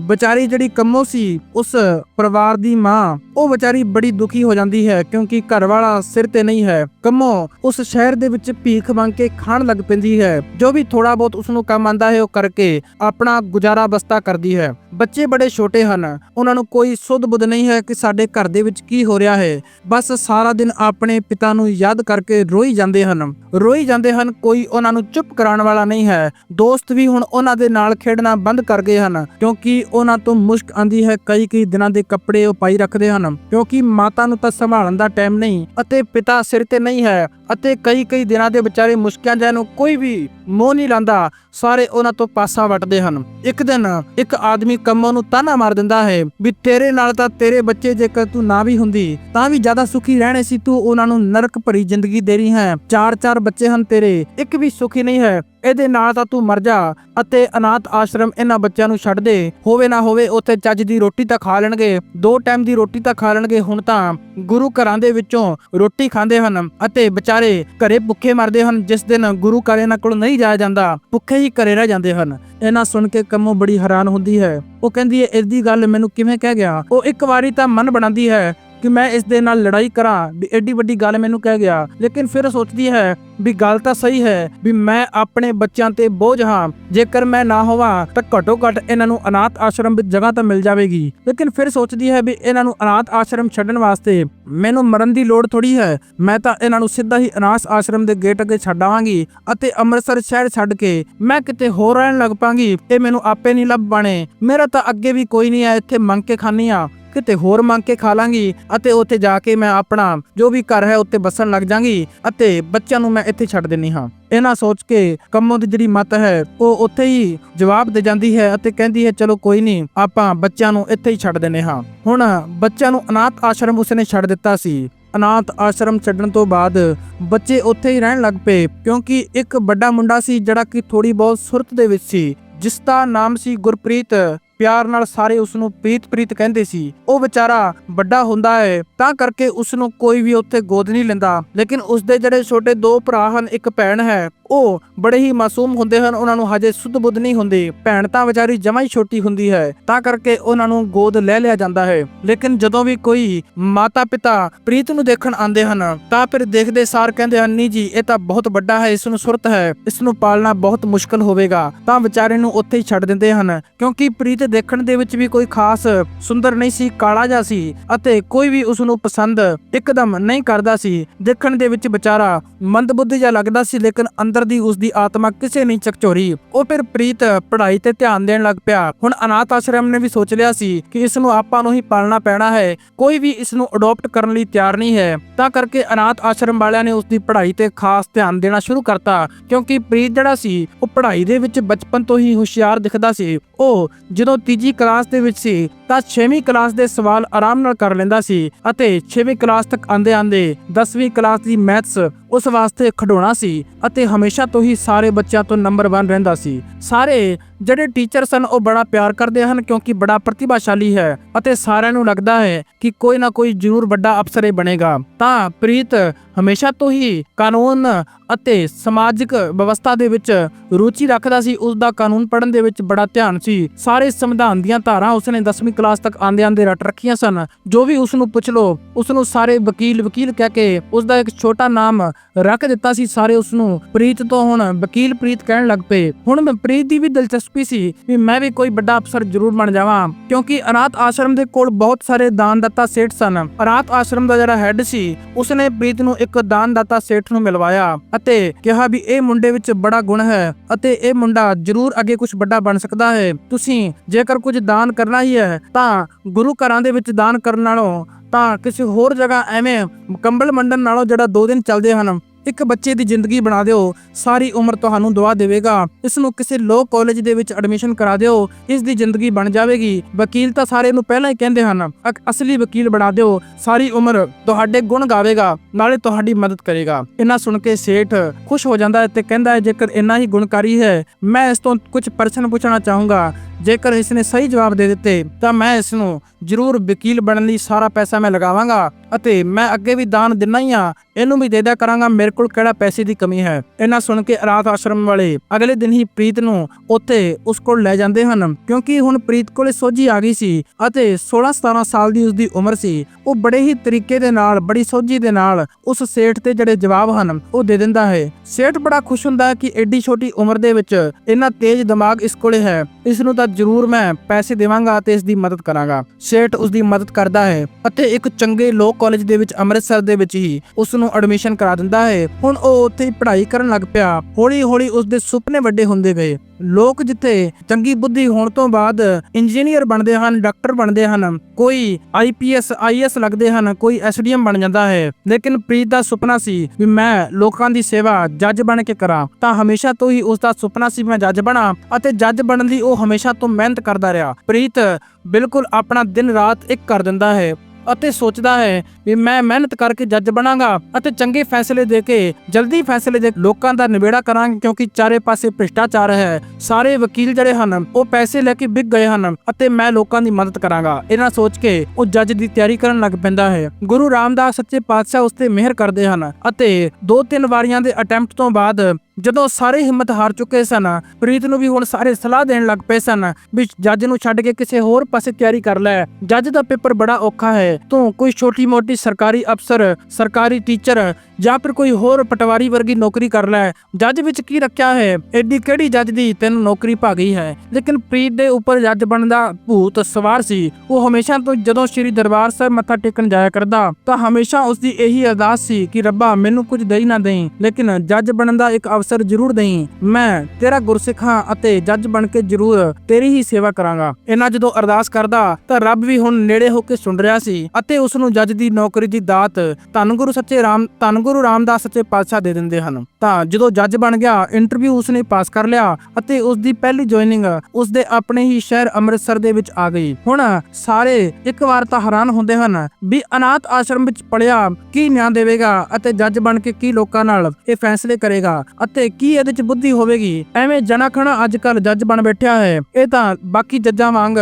ਵਿਚਾਰੀ ਜਿਹੜੀ ਕੰਮੋ ਸੀ, ਉਸ ਪਰਿਵਾਰ ਦੀ ਮਾਂ, ਉਹ ਵਿਚਾਰੀ ਬੜੀ ਦੁਖੀ ਹੋ ਜਾਂਦੀ ਹੈ ਕਿਉਂਕਿ ਘਰ ਵਾਲਾ ਸਿਰ ਤੇ ਨਹੀਂ ਹੈ। ਕੰਮੋ ਉਸ ਸ਼ਹਿਰ ਦੇ ਵਿੱਚ ਭੀਖ ਮੰਗ ਕੇ ਖਾਣ ਲੱਗ ਪੈਂਦੀ ਹੈ। ਜੋ ਵੀ ਥੋੜਾ ਬਹੁਤ ਉਸ ਨੂੰ ਕੰਮ ਆਂਦਾ ਹੈ, ਉਹ ਕਰਕੇ ਆਪਣਾ ਗੁਜ਼ਾਰਾ ਬਸਤਾ ਕਰਦੀ ਹੈ। ਬੱਚੇ ਬੜੇ ਛੋਟੇ ਹਨ। ਉਹਨਾਂ ਨੂੰ ਕੋਈ ਸੁੱਧ ਬੁੱਧ ਨਹੀਂ ਹੈ ਕਿ ਸਾਡੇ ਘਰ ਦੇ ਵਿੱਚ ਕੀ ਹੋ ਰਿਹਾ ਹੈ। ਬਸ ਸਾਰਾ ਦਿਨ ਆਪਣੇ ਪਿਤਾ ਨੂੰ ਯਾਦ ਕਰਕੇ ਰੋਈ ਜਾਂਦੇ ਹਨ। ਰੋਈ ਜਾਂਦੇ ਹਨ, ਕੋਈ ਉਹਨਾਂ ਨੂੰ ਚੁੱਪ ਕਰਾਉਣ ਵਾਲਾ ਨਹੀਂ ਹੈ। ਦੋਸਤ ਵੀ ਹੁਣ ਉਹਨਾਂ ਦੇ ਨਾਲ ਖੇਡਣਾ ਬੰਦ ਕਰ ਗਏ ਹਨ, ਕਿਉਂਕਿ ਉਹਨਾਂ ਤੋਂ ਮੁਸ਼ਕ ਆਂਦੀ ਹੈ ਕਈ ਕਈ ਦਿਨਾਂ ਦੇ ਕੱਪੜੇ ਉਹ ਪਾਈ ਰੱਖਦੇ ਹਨ, ਕਿਉਂਕਿ ਮਾਤਾ ਨੂੰ ਤਾਂ ਸੰਭਾਲਣ ਦਾ ਟਾਈਮ ਨਹੀਂ ਅਤੇ ਪਿਤਾ ਸਿਰ ਤੇ ਨਹੀਂ ਹੈ ਅਤੇ ਕਈ ਕਈ ਦਿਨਾਂ ਦੇ ਵਿਚਾਰੇ ਮੁਸ਼ਕਿਆਂ ਜਿਹਾ ਨੂੰ ਕੋਈ ਵੀ ਮੋਹ ਨਹੀਂ ਲਾਂਦਾ ਸਾਰੇ ਉਹਨਾਂ ਤੋਂ ਪਾਸਾ ਵਟਦੇ ਹਨ। ਇੱਕ ਦਿਨ ਇੱਕ ਆਦਮੀ ਕੰਮੋਂ ਨੂੰ ਤਾਨਾ ਮਾਰ ਦਿੰਦਾ ਹੈ ਵੀ ਤੇਰੇ ਨਾਲ ਤਾਂ ਤੇਰੇ ਬੱਚੇ ਜੇਕਰ ਤੂੰ ਨਾ ਵੀ ਹੁੰਦੀ, ਤਾਂ ਵੀ ਜ਼ਿਆਦਾ ਸੁਖੀ ਰਹਿਣੇ ਸੀ ਤੂੰ ਉਹਨਾਂ ਨੂੰ ਨਰਕ ਭਰੀ ਜ਼ਿੰਦਗੀ ਦੇ ਰਹੀ ਹੈ। ਚਾਰ ਚਾਰ ਬੱਚੇ ਹਨ ਤੇਰੇ, ਇੱਕ ਵੀ ਸੁਖੀ ਨਹੀਂ ਹੈ। ਇਹਦੇ ਨਾਲ ਤਾਂ ਤੂੰ ਮਰ ਜਾ ਅਤੇ ਅਨਾਥ ਆਸ਼ਰਮ ਇਹਨਾਂ ਬੱਚਿਆਂ ਨੂੰ ਛੱਡ ਦੇ, ਹੋਵੇ ਨਾ ਹੋਵੇ ਉੱਥੇ ਚੱਜ ਦੀ ਰੋਟੀ ਤਾਂ ਖਾ ਲੈਣਗੇ ਦੋ ਟਾਈਮ ਦੀ ਰੋਟੀ ਤਾਂ ਖਾ ਲੈਣਗੇ, ਹੁਣ ਤਾਂ ਗੁਰੂ ਘਰਾਂ ਦੇ ਵਿੱਚੋਂ ਰੋਟੀ ਖਾਂਦੇ ਹਨ ਅਤੇ ਵਿਚਾਰੇ ਘਰੇ ਭੁੱਖੇ ਮਰਦੇ ਹਨ, ਜਿਸ ਦਿਨ ਗੁਰੂ ਘਰ ਇਹਨਾਂ ਕੋਲ ਨਹੀਂ ਜਾਇਆ ਜਾਂਦਾ, ਭੁੱਖੇ ਹੀ ਘਰੇ ਰਹਿ ਜਾਂਦੇ ਹਨ। ਇਹਨਾਂ ਸੁਣ ਕੇ ਕੰਮੋ ਬੜੀ ਹੈਰਾਨ ਹੁੰਦੀ ਹੈ। ਉਹ ਕਹਿੰਦੀ ਹੈ ਇਸ ਦੀ ਗੱਲ ਮੈਨੂੰ ਕਿਵੇਂ ਕਹਿ ਗਿਆ? ਉਹ ਇੱਕ ਵਾਰੀ ਤਾਂ ਮਨ ਬਣਾਉਂਦੀ ਹੈ ਕਿ ਮੈਂ ਇਸ ਦੇ ਨਾਲ ਲੜਾਈ ਕਰਾਂ। ਵੀ ਐਡੀ ਵੱਡੀ ਗੱਲ ਮੈਨੂੰ ਕਹਿ ਗਿਆ। ਲੇਕਿਨ ਫਿਰ ਸੋਚਦੀ ਹੈ ਵੀ ਗੱਲ ਤਾਂ ਸਹੀ ਹੈ ਵੀ ਮੈਂ ਆਪਣੇ ਬੱਚਿਆਂ ਤੇ ਬੋਝ ਹਾਂ। ਜੇਕਰ ਮੈਂ ਨਾ ਹੋਵਾਂ ਤਾਂ ਘੱਟੋ ਘੱਟ ਇਹਨਾਂ ਨੂੰ ਅਨਾਥ ਆਸ਼ਰਮ ਵਿੱਚ ਜਗ੍ਹਾ ਤਾਂ ਮਿਲ ਜਾਵੇਗੀ। ਲੇਕਿਨ ਫਿਰ ਸੋਚਦੀ ਹੈ ਵੀ ਇਹਨਾਂ ਨੂੰ ਅਨਾਥ ਆਸ਼ਰਮ ਛੱਡਣ ਵਾਸਤੇ ਮੈਨੂੰ ਮਰਨ ਦੀ ਲੋੜ ਥੋੜੀ ਹੈ। ਮੈਂ ਤਾਂ ਇਹਨਾਂ ਨੂੰ ਸਿੱਧਾ ਹੀ ਅਨਾਥ ਆਸ਼ਰਮ ਦੇ ਗੇਟ ਅੱਗੇ ਛੱਡ ਆਵਾਂਗੀ ਅਤੇ ਅੰਮ੍ਰਿਤਸਰ ਸ਼ਹਿਰ ਛੱਡ ਕੇ ਮੈਂ ਕਿਤੇ ਹੋਰ ਰਹਿਣ ਲੱਗ ਪਾਂਗੀ। ਇਹ ਮੈਨੂੰ ਆਪੇ ਨਹੀਂ ਲੱਭ ਪਾਣੇ। ਮੇਰਾ ਤਾਂ ਅੱਗੇ ਵੀ ਕੋਈ ਨਹੀਂ ਹੈ ਇੱਥੇ ਮੰਗ ਕੇ ਖਾਨੀ ਆ ਕਿਤੇ ਹੋਰ ਮੰਗ ਕੇ ਖਾ ਲਾਂਗੀ ਅਤੇ ਉੱਥੇ ਜਾ ਕੇ ਮੈਂ ਆਪਣਾ ਜੋ ਵੀ ਘਰ ਹੈ ਉੱਤੇ ਬਸਣ ਲੱਗ ਜਾਾਂਗੀ ਅਤੇ ਬੱਚਿਆਂ ਨੂੰ ਮੈਂ ਇੱਥੇ ਛੱਡ ਦਿੰਨੀ ਹਾਂ। ਇਹਨਾਂ ਸੋਚ ਕੇ ਕੰਮੋ ਦੀ ਜਿਹੜੀ ਮਤ ਹੈ, ਉਹ ਉੱਥੇ ਹੀ ਜਵਾਬ ਦੇ ਜਾਂਦੀ ਹੈ ਅਤੇ ਕਹਿੰਦੀ ਹੈ, ਚਲੋ ਕੋਈ ਨਹੀਂ, ਆਪਾਂ ਬੱਚਿਆਂ ਨੂੰ ਇੱਥੇ ਹੀ ਛੱਡ ਦਿੰਨੇ ਹਾਂ। ਹੁਣ ਬੱਚਿਆਂ ਨੂੰ ਅਨਾਥ ਆਸ਼ਰਮ ਉਸਨੇ ਛੱਡ ਦਿੱਤਾ ਸੀ। ਅਨਾਥ ਆਸ਼ਰਮ ਛੱਡਣ ਤੋਂ ਬਾਅਦ ਬੱਚੇ ਉੱਥੇ ਹੀ ਰਹਿਣ ਲੱਗ ਪਏ ਕਿਉਂਕਿ ਇੱਕ ਵੱਡਾ ਮੁੰਡਾ ਸੀ ਜਿਹੜਾ ਕਿ ਥੋੜੀ ਬਹੁਤ ਸੁਰਤ ਦੇ ਵਿੱਚ ਸੀ ਜਿਸ ਦਾ ਨਾਮ ਸੀ ਗੁਰਪ੍ਰੀਤ। ਪਿਆਰ ਨਾਲ ਸਾਰੇ ਉਸ ਨੂੰ ਪ੍ਰੀਤ ਪ੍ਰੀਤ ਕਹਿੰਦੇ ਸੀ। ਉਹ ਵਿਚਾਰਾ ਵੱਡਾ ਹੁੰਦਾ ਹੈ, ਤਾਂ ਕਰਕੇ ਉਸ ਨੂੰ ਕੋਈ ਵੀ ਉੱਥੇ ਗੋਦ ਨਹੀਂ ਲੈਂਦਾ। ਲੇਕਿਨ ਉਸ ਦੇ ਜਿਹੜੇ ਛੋਟੇ ਦੋ ਭਰਾ ਹਨ, ਇੱਕ ਭੈਣ ਹੈ ਉਹ ਬੜੇ ਹੀ ਮਾਸੂਮ ਹੁੰਦੇ ਹਨ, ਉਹਨਾਂ ਨੂੰ ਹਜੇ ਸੁੱਧ ਬੁੱਧ ਨਹੀਂ ਹੁੰਦੀ। ਭੈਣ ਤਾਂ ਵਿਚਾਰੀ ਜਮਾਂ ਹੀ ਛੋਟੀ ਹੁੰਦੀ ਹੈ, ਤਾਂ ਕਰਕੇ ਉਹਨਾਂ ਨੂੰ ਗੋਦ ਲੈ ਲਿਆ ਜਾਂਦਾ ਹੈ। ਲੇਕਿਨ ਜਦੋਂ ਵੀ ਕੋਈ ਮਾਤਾ ਪਿਤਾ ਪ੍ਰੀਤ ਨੂੰ ਦੇਖਣ ਆਉਂਦੇ ਹਨ, ਤਾਂ ਫਿਰ ਦੇਖਦੇ ਸਾਰ ਕਹਿੰਦੇ ਹਨ ਨਹੀਂ ਜੀ, ਇਹ ਤਾਂ ਬਹੁਤ ਵੱਡਾ ਹੈ, ਇਸ ਨੂੰ ਸੁਰਤ ਹੈ, ਇਸ ਨੂੰ ਪਾਲਣਾ ਬਹੁਤ ਮੁਸ਼ਕਲ ਹੋਵੇਗਾ। ਤਾਂ ਵਿਚਾਰੇ ਨੂੰ ਉੱਥੇ ਹੀ ਛੱਡ ਦਿੰਦੇ ਹਨ, ਕਿਉਂਕਿ ਪ੍ਰੀਤ ਦੇਖਣ ਦੇ ਵਿੱਚ ਵੀ ਕੋਈ ਖਾਸ ਸੁੰਦਰ ਨਹੀਂ ਸੀ, ਕਾਲਾ ਜਿਹਾ ਸੀ ਅਤੇ ਕੋਈ ਵੀ ਉਸ ਨੂੰ ਪਸੰਦ ਇੱਕਦਮ ਨਹੀਂ ਕਰਦਾ ਸੀ। ਦੇਖਣ ਦੇ ਵਿੱਚ ਵਿਚਾਰਾ ਮੰਦਬੁੱਧ ਜਿਹਾ ਲੱਗਦਾ ਸੀ, ਲੇਕਿਨ ਅੰਦਰ ਦੀ ਉਸ ਦੀ ਆਤਮਾ ਕਿਸੇ ਨਹੀਂ ਚਕਚੋਰੀ। ਉਹ ਫਿਰ ਪ੍ਰੀਤ ਪੜ੍ਹਾਈ ਤੇ ਧਿਆਨ ਦੇਣ ਲੱਗ ਪਿਆ। ਹੁਣ ਅਨਾਥ ਆਸ਼ਰਮ ਨੇ ਵੀ ਸੋਚ ਲਿਆ ਸੀ ਕਿ ਇਸ ਨੂੰ ਆਪਾਂ ਨੂੰ ਹੀ ਪਾਲਣਾ ਪੈਣਾ ਹੈ। ਕੋਈ ਵੀ ਇਸ ਨੂੰ ਅਡਾਪਟ ਕਰਨ ਲਈ ਤਿਆਰ ਨਹੀਂ ਹੈ। ਤਾਂ ਕਰਕੇ ਅਨਾਥ ਆਸ਼ਰਮ ਵਾਲਿਆਂ ਨੇ ਉਸ ਦੀ ਪੜ੍ਹਾਈ ਤੇ ਖਾਸ ਧਿਆਨ ਦੇਣਾ ਸ਼ੁਰੂ ਕਰਤਾ। ਕਿਉਂਕਿ ਪ੍ਰੀਤ ਜਿਹੜਾ ਸੀ, ਉਹ ਪੜ੍ਹਾਈ ਦੇ ਵਿੱਚ ਬਚਪਨ ਤੋਂ ਹੀ ਹੁਸ਼ਿਆਰ ਦਿਖਦਾ ਸੀ। ਉਹ ਜਦੋਂ ਤੀਜੀ ਕਲਾਸ ਦੇ ਵਿੱਚ ਸੀ, ਤਾਂ 6ਵੀਂ ਕਲਾਸ ਦੇ ਸਵਾਲ ਆਰਾਮ ਨਾਲ ਕਰ ਲੈਂਦਾ ਸੀ ਅਤੇ 6ਵੀਂ ਕਲਾਸ ਤੱਕ ਆਂਦੇ ਆਂਦੇ 10ਵੀਂ ਕਲਾਸ ਦੀ ਮੈਥਸ ਉਸ ਵਾਸਤੇ ਖਡਾਉਣਾ ਸੀ ਅਤੇ ਹਮੇਸ਼ਾ ਹਮੇਸ਼ਾ ਤੋਂ ਹੀ ਸਾਰੇ ਬੱਚਿਆਂ ਤੋਂ ਨੰਬਰ 1 ਰਹਿੰਦਾ ਸੀ। ਸਾਰੇ ਜਿਹੜੇ ਟੀਚਰ ਸਨ, ਉਹ ਬੜਾ ਪਿਆਰ ਕਰਦੇ ਹਨ ਕਿਉਂਕਿ ਬੜਾ ਪ੍ਰਤਿਭਾਸ਼ਾਲੀ ਹੈ ਅਤੇ ਸਾਰਿਆਂ ਨੂੰ ਲੱਗਦਾ ਹੈ ਕਿ ਕੋਈ ਨਾ ਕੋਈ ਜ਼ਰੂਰ ਵੱਡਾ ਅਫਸਰ ਇਹ ਬਣੇਗਾ। ਤਾਂ ਪ੍ਰੀਤ ਹਮੇਸ਼ਾ ਤੋਂ ਹੀ ਕਾਨੂੰਨ ਅਤੇ ਸਮਾਜਿਕ ਵਿਵਸਥਾ ਦੇ ਵਿੱਚ ਰੁਚੀ ਰੱਖਦਾ ਸੀ। ਉਸ ਦਾ ਕਾਨੂੰਨ ਪੜ੍ਹਨ ਦੇ ਵਿੱਚ ਬੜਾ ਧਿਆਨ ਸੀ। ਸਾਰੇ ਸੰਵਿਧਾਨ ਦੀਆਂ ਧਾਰਾਂ ਉਸਨੇ 10ਵੀਂ ਕਲਾਸ ਤੱਕ ਆਂਦੇ ਆਂਦੇ ਰੱਟ ਰੱਖੀਆਂ ਸਨ। ਜੋ ਵੀ ਉਸ ਨੂੰ ਪੁੱਛ ਲੋ ਉਸ ਨੂੰ ਸਾਰੇ ਵਕੀਲ ਵਕੀਲ ਕਹਿ ਕੇ ਉਸ ਦਾ ਇੱਕ ਛੋਟਾ ਨਾਮ ਰੱਖ ਦਿੱਤਾ ਸੀ। ਸਾਰੇ ਉਸ ਨੂੰ ਪ੍ਰੀਤ ਤੋਂ ਹੁਣ ਵਕੀਲ ਪ੍ਰੀਤ ਕਹਿਣ ਲੱਗ ਪਏ। ਹੁਣ ਪ੍ਰੀਤ ਦੀ ਵੀ ਦਿਲਚਸਪੀ ਸੀ ਵੀ ਮੈਂ ਵੀ ਕੋਈ ਵੱਡਾ ਅਫਸਰ ਜ਼ਰੂਰ ਬਣ ਜਾਵਾਂ, ਕਿਉਂਕਿ ਅਨਾਥ ਆਸ਼ਰਮ ਦੇ ਕੋਲ ਬਹੁਤ ਸਾਰੇ ਦਾਨਦਾਤਾ ਸੇਠ ਸਨ। ਅਨਾਥ ਆਸ਼ਰਮ ਦਾ ਜਿਹੜਾ ਹੈੱਡ ਸੀ, ਉਸਨੇ ਪ੍ਰੀਤ ਨੂੰ ਇੱਕ ਦਾਨਦਾਤਾ ਸੇਠ ਨੂੰ ਮਿਲਵਾਇਆ ਅਤੇ ਕਿਹਾ ਵੀ ਇਹ ਮੁੰਡੇ ਵਿੱਚ ਬੜਾ ਗੁਣ ਹੈ ਅਤੇ ਇਹ ਮੁੰਡਾ ਜ਼ਰੂਰ ਅੱਗੇ ਕੁਝ ਵੱਡਾ ਬਣ ਸਕਦਾ ਹੈ। ਤੁਸੀਂ ਜੇਕਰ ਕੁਝ ਦਾਨ ਕਰਨਾ ਹੀ ਹੈ, ਤਾਂ ਗੁਰੂ ਘਰਾਂ ਦੇ ਵਿੱਚ ਦਾਨ ਕਰਨ ਨਾਲੋਂ ਤਾਂ ਕਿਸੇ ਹੋਰ ਜਗ੍ਹਾ ਐਵੇਂ ਕੰਬਲ ਮੰਡਨ ਨਾਲੋਂ ਜਿਹੜਾ 2 ਦਿਨ ਚੱਲਦੇ ਹਨ ਇੱਕ ਬੱਚੇ ਦੀ ਜ਼ਿੰਦਗੀ ਬਣਾ ਦਿਓ, ਸਾਰੀ ਉਮਰ ਤੁਹਾਨੂੰ ਦੁਆ ਦੇਵੇਗਾ। ਇਸ ਨੂੰ ਕਿਸੇ ਲੋ ਕਾਲਜ ਦੇ ਵਿੱਚ ਐਡਮਿਸ਼ਨ ਕਰਾ ਦਿਓ, ਇਸ ਦੀ ਜ਼ਿੰਦਗੀ ਬਣ ਜਾਵੇਗੀ। ਵਕੀਲ ਤਾਂ ਸਾਰੇ ਨੂੰ ਪਹਿਲਾਂ ਹੀ ਕਹਿੰਦੇ ਹਨ ਅਸਲੀ ਵਕੀਲ ਬਣਾ ਦਿਓ, ਸਾਰੀ ਉਮਰ ਤੁਹਾਡੇ ਗੁਣ ਗਾਵੇਗਾ, ਨਾਲੇ ਤੁਹਾਡੀ ਮਦਦ ਕਰੇਗਾ। ਇਹਨਾਂ ਸੁਣ ਕੇ ਸੇਠ ਖੁਸ਼ ਹੋ ਜਾਂਦਾ ਹੈ ਤੇ ਕਹਿੰਦਾ ਹੈ, ਜੇਕਰ ਇੰਨਾ ਹੀ ਗੁਣਕਾਰੀ ਹੈ, ਮੈਂ ਇਸ ਤੋਂ ਕੁਝ ਪ੍ਰਸ਼ਨ ਪੁੱਛਣਾ ਚਾਹੂੰਗਾ। ਜੇਕਰ ਇਸ ਨੇ ਸਹੀ ਜਵਾਬ ਦੇ ਦਿੱਤੇ, ਤਾਂ ਮੈਂ ਇਸ ਨੂੰ ਜ਼ਰੂਰ ਵਕੀਲ ਬਣਨ ਲਈ ਸਾਰਾ ਪੈਸਾ ਮੈਂ ਲਗਾਵਾਂਗਾ। ਅਤੇ ਮੈਂ ਅੱਗੇ ਵੀ ਦਾਨ ਦਿੰਨਾ ਹੀ ਆ ਇਹਨੂੰ ਵੀ ਦੇ ਦਿਆ ਕਰਾਂਗਾ। ਮੇਰੇ ਕੋਲ ਕਿਹੜਾ ਪੈਸੇ ਦੀ ਕਮੀ ਹੈ? ਇਹਨਾਂ ਸੁਣ ਕੇ ਅਨਾਥ ਆਸ਼ਰਮ ਵਾਲੇ ਅਗਲੇ ਦਿਨ ਹੀ ਪ੍ਰੀਤ ਨੂੰ ਉੱਥੇ ਉਸ ਕੋਲ ਲੈ ਜਾਂਦੇ ਹਨ। ਕਿਉਂਕਿ ਹੁਣ ਪ੍ਰੀਤ ਕੋਲੇ ਸੋਝੀ ਆ ਗਈ ਸੀ ਅਤੇ 16 17 ਸਾਲ ਦੀ ਉਸ ਦੀ ਉਮਰ ਸੀ। ਉਹ ਬੜੇ ਹੀ ਤਰੀਕੇ ਦੇ ਨਾਲ, ਬੜੀ ਸੋਝੀ ਦੇ ਨਾਲ ਉਸ ਸੇਠ ਤੇ ਜਿਹੜੇ ਜਵਾਬ ਹਨ, ਉਹ ਦੇ ਦਿੰਦਾ ਹੈ। ਸੇਠ ਬੜਾ ਖੁਸ਼ ਹੁੰਦਾ ਹੈ ਕਿ ਐਡੀ ਛੋਟੀ ਉਮਰ ਦੇ ਵਿੱਚ ਇੰਨਾ ਤੇਜ਼ ਦਿਮਾਗ ਇਸ ਕੋਲੇ ਹੈ। ਇਸ ਨੂੰ ਤਾਂ ਜ਼ਰੂਰ ਮੈਂ ਪੈਸੇ ਦੇਵਾਂਗਾ ਤੇ ਇਸ ਦੀ ਮਦਦ ਕਰਾਂਗਾ। ਸੇਠ ਉਸ ਦੀ ਮਦਦ ਕਰਦਾ ਹੈ ਅਤੇ ਇੱਕ ਚੰਗੇ ਲੋ ਕਾਲਜ ਦੇ ਵਿੱਚ ਅੰਮ੍ਰਿਤਸਰ ਦੇ ਵਿੱਚ ਹੀ ਉਸ ਨੂੰ ਐਡਮਿਸ਼ਨ ਕਰਾ ਦਿੰਦਾ ਹੈ। ਹੁਣ ਉਹ ਉੱਥੇ ਪੜ੍ਹਾਈ ਕਰਨ ਲੱਗ ਪਿਆ। ਹੌਲੀ ਹੌਲੀ ਉਸ ਦੇ ਸੁਪਨੇ ਵੱਡੇ ਹੁੰਦੇ ਗਏ। ਲੋਕ ਜਿੱਥੇ ਚੰਗੀ ਬੁੱਧੀ ਹੋਣ ਤੋਂ ਬਾਅਦ ਇੰਜੀਨੀਅਰ ਬਣਦੇ ਹਨ ਡਾਕਟਰ ਬਣਦੇ ਹਨ, ਕੋਈ ਆਈਪੀਐਸ ਆਈਐਸ ਲੱਗਦੇ ਹਨ, ਕੋਈ ਐਸਡੀਐਮ ਬਣ ਜਾਂਦਾ ਹੈ। ਲੇਕਿਨ ਪ੍ਰੀਤ ਦਾ ਸੁਪਨਾ ਸੀ ਵੀ ਮੈਂ ਲੋਕਾਂ ਦੀ ਸੇਵਾ ਜੱਜ ਬਣ ਕੇ ਕਰਾਂ। ਤਾਂ ਹਮੇਸ਼ਾ ਤੋਂ ਹੀ ਉਸ ਦਾ ਸੁਪਨਾ ਸੀ, ਮੈਂ ਜੱਜ ਬਣਾ ਅਤੇ ਜੱਜ ਬਣਨ ਦੀ ਉਹ ਹਮੇਸ਼ਾ ਤੋਂ ਮਿਹਨਤ ਕਰਦਾ ਰਿਹਾ। ਪ੍ਰੀਤ ਬਿਲਕੁਲ ਆਪਣਾ ਦਿਨ ਰਾਤ ਇੱਕ ਕਰ ਦਿੰਦਾ ਹੈ ਅਤੇ ਸੋਚਦਾ ਹੈ ਵੀ ਮੈਂ ਮਿਹਨਤ ਕਰਕੇ ਜੱਜ ਬਣਾਂਗਾ ਅਤੇ ਚੰਗੇ ਫੈਸਲੇ ਦੇ ਕੇ ਜਲਦੀ ਫੈਸਲੇ ਦੇ ਲੋਕਾਂ ਦਾ ਨਿਬੇੜਾ ਕਰਾਂਗੇ ਕਿਉਂਕਿ ਚਾਰੇ ਪਾਸੇ ਭ੍ਰਿਸ਼ਟਾਚਾਰ ਹੈ। ਸਾਰੇ ਵਕੀਲ ਜਿਹੜੇ ਹਨ, ਉਹ ਪੈਸੇ ਲੈ ਕੇ ਵਿਕ ਗਏ ਹਨ ਅਤੇ ਮੈਂ ਲੋਕਾਂ ਦੀ ਮਦਦ ਕਰਾਂਗਾ। ਇਹਨਾਂ ਸੋਚ ਕੇ ਉਹ ਜੱਜ ਦੀ ਤਿਆਰੀ ਕਰਨ ਲੱਗ ਪੈਂਦਾ ਹੈ। ਗੁਰੂ ਰਾਮਦਾਸ ਸੱਚੇ ਪਾਤਸ਼ਾਹ ਉਸ ਤੇ ਮਿਹਰ ਕਰਦੇ ਹਨ ਅਤੇ ਦੋ ਤਿੰਨ ਵਾਰੀਆਂ ਦੇ ਅਟੈਂਪਟ ਤੋਂ ਬਾਅਦ ਜਦੋਂ ਸਾਰੇ ਹਿੰਮਤ ਹਾਰ ਚੁੱਕੇ ਸਨ, ਪ੍ਰੀਤ ਨੂੰ ਵੀ ਹੁਣ ਸਾਰੇ ਸਲਾਹ ਦੇਣ ਲੱਗ ਪਏ ਸਨ ਵੀ ਜੱਜ ਨੂੰ ਛੱਡ ਕੇ ਕਿਸੇ ਹੋਰ ਪਾਸੇ ਤਿਆਰੀ ਕਰ ਲੈ। ਜੱਜ ਦਾ ਪੇਪਰ ਬੜਾ ਔਖਾ ਹੈ। ਤੂੰ ਕੋਈ ਛੋਟੀ-ਮੋਟੀ ਸਰਕਾਰੀ ਅਫਸਰ, ਸਰਕਾਰੀ ਟੀਚਰ ਜਾਂ ਫਿਰ ਕੋਈ ਹੋਰ ਪਟਵਾਰੀ ਵਰਗੀ ਨੌਕਰੀ ਕਰ ਲੈ। ਜੱਜ ਵਿੱਚ ਕੀ ਰੱਖਿਆ ਹੈ? ਐਡੀ ਕਿਹੜੀ ਜੱਜ ਦੀ ਤੈਨੂੰ ਨੌਕਰੀ ਭਾ ਗਈ ਹੈ? ਲੇਕਿਨ ਪ੍ਰੀਤ ਦੇ ਉੱਪਰ ਜੱਜ ਬਣਨ ਦਾ ਭੂਤ ਸਵਾਰ ਸੀ। ਉਹ ਹਮੇਸ਼ਾ ਤੋਂ ਜਦੋਂ ਸ੍ਰੀ ਦਰਬਾਰ ਸਾਹਿਬ ਮੱਥਾ ਟੇਕਣ ਜਾਇਆ ਕਰਦਾ, ਤਾਂ ਹਮੇਸ਼ਾ ਉਸ ਦੀ ਇਹੀ ਅਰਦਾਸ ਸੀ ਕਿ ਰੱਬਾ ਮੈਨੂੰ ਕੁਝ ਦੇਈ ਨਾ ਦੇਈ। ਲੇਕਿਨ ਜੱਜ ਬਣਨ ਦਾ ਇੱਕ ਅਵਸਰ ਜ਼ਰੂਰ ਦੇਈ। ਮੈਂ ਤੇਰਾ ਗੁਰਸਿੱਖ ਹਾਂ ਅਤੇ ਜੱਜ ਬਣ ਕੇ ਜ਼ਰੂਰ ਤੇਰੀ ਹੀ ਸੇਵਾ ਕਰਾਂਗਾ। ਇਹਨਾਂ ਜਦੋਂ ਅਰਦਾਸ ਕਰਦਾ, ਤਾਂ ਰੱਬ ਵੀ ਹੁਣ ਨੇੜੇ ਹੋ ਕੇ ਸੁਣ ਰਿਹਾ ਸੀ ਅਤੇ ਉਸ ਨੂੰ ਜੱਜ ਦੀ ਨੌਕਰੀ ਦੀ ਦਾਤ ਧੰਨ ਗੁਰੂ ਸੱਚੇ ਰਾਮ, ਧੰਨ ਗੁਰੂ ਰਾਮਦਾਸ ਸੱਚੇ ਪਾਤਸ਼ਾਹ ਦੇ ਦਿੰਦੇ ਹਨ। ਤਾਂ ਜਦੋਂ ਜੱਜ ਬਣ ਗਿਆ ਇੰਟਰਵਿਊ ਉਸਨੇ ਪਾਸ ਕਰ ਲਿਆ ਅਤੇ ਉਸ ਦੀ ਪਹਿਲੀ ਜੁਆਇਨਿੰਗ ਉਸ ਦੇ ਆਪਣੇ ਹੀ ਸ਼ਹਿਰ ਅੰਮ੍ਰਿਤਸਰ ਦੇ ਵਿੱਚ ਆ ਗਈ। ਹੁਣ ਸਾਰੇ ਇੱਕ ਵਾਰ ਤਾਂ ਹੈਰਾਨ ਹੁੰਦੇ ਹਨ ਵੀ ਅਨਾਥ ਆਸ਼ਰਮ ਵਿੱਚ ਪੜਿਆ ਕੀ ਨਿਆਂ ਦੇਵੇਗਾ ਅਤੇ ਜੱਜ ਬਣ ਕੇ ਕੀ ਲੋਕਾਂ ਨਾਲ ਇਹ ਫੈਸਲੇ ਕਰੇਗਾ ਅਤੇ ਕੀ ਇਹਦੇ ਚ ਬੁੱਧੀ ਹੋਵੇਗੀ? ਐਵੇਂ ਜਨਾਖਣਾ ਅੱਜ ਕੱਲ ਜੱਜ ਬਣ ਬੈਠਿਆ ਹੈ। ਇਹ ਤਾਂ ਬਾਕੀ ਜੱਜਾਂ ਵਾਂਗ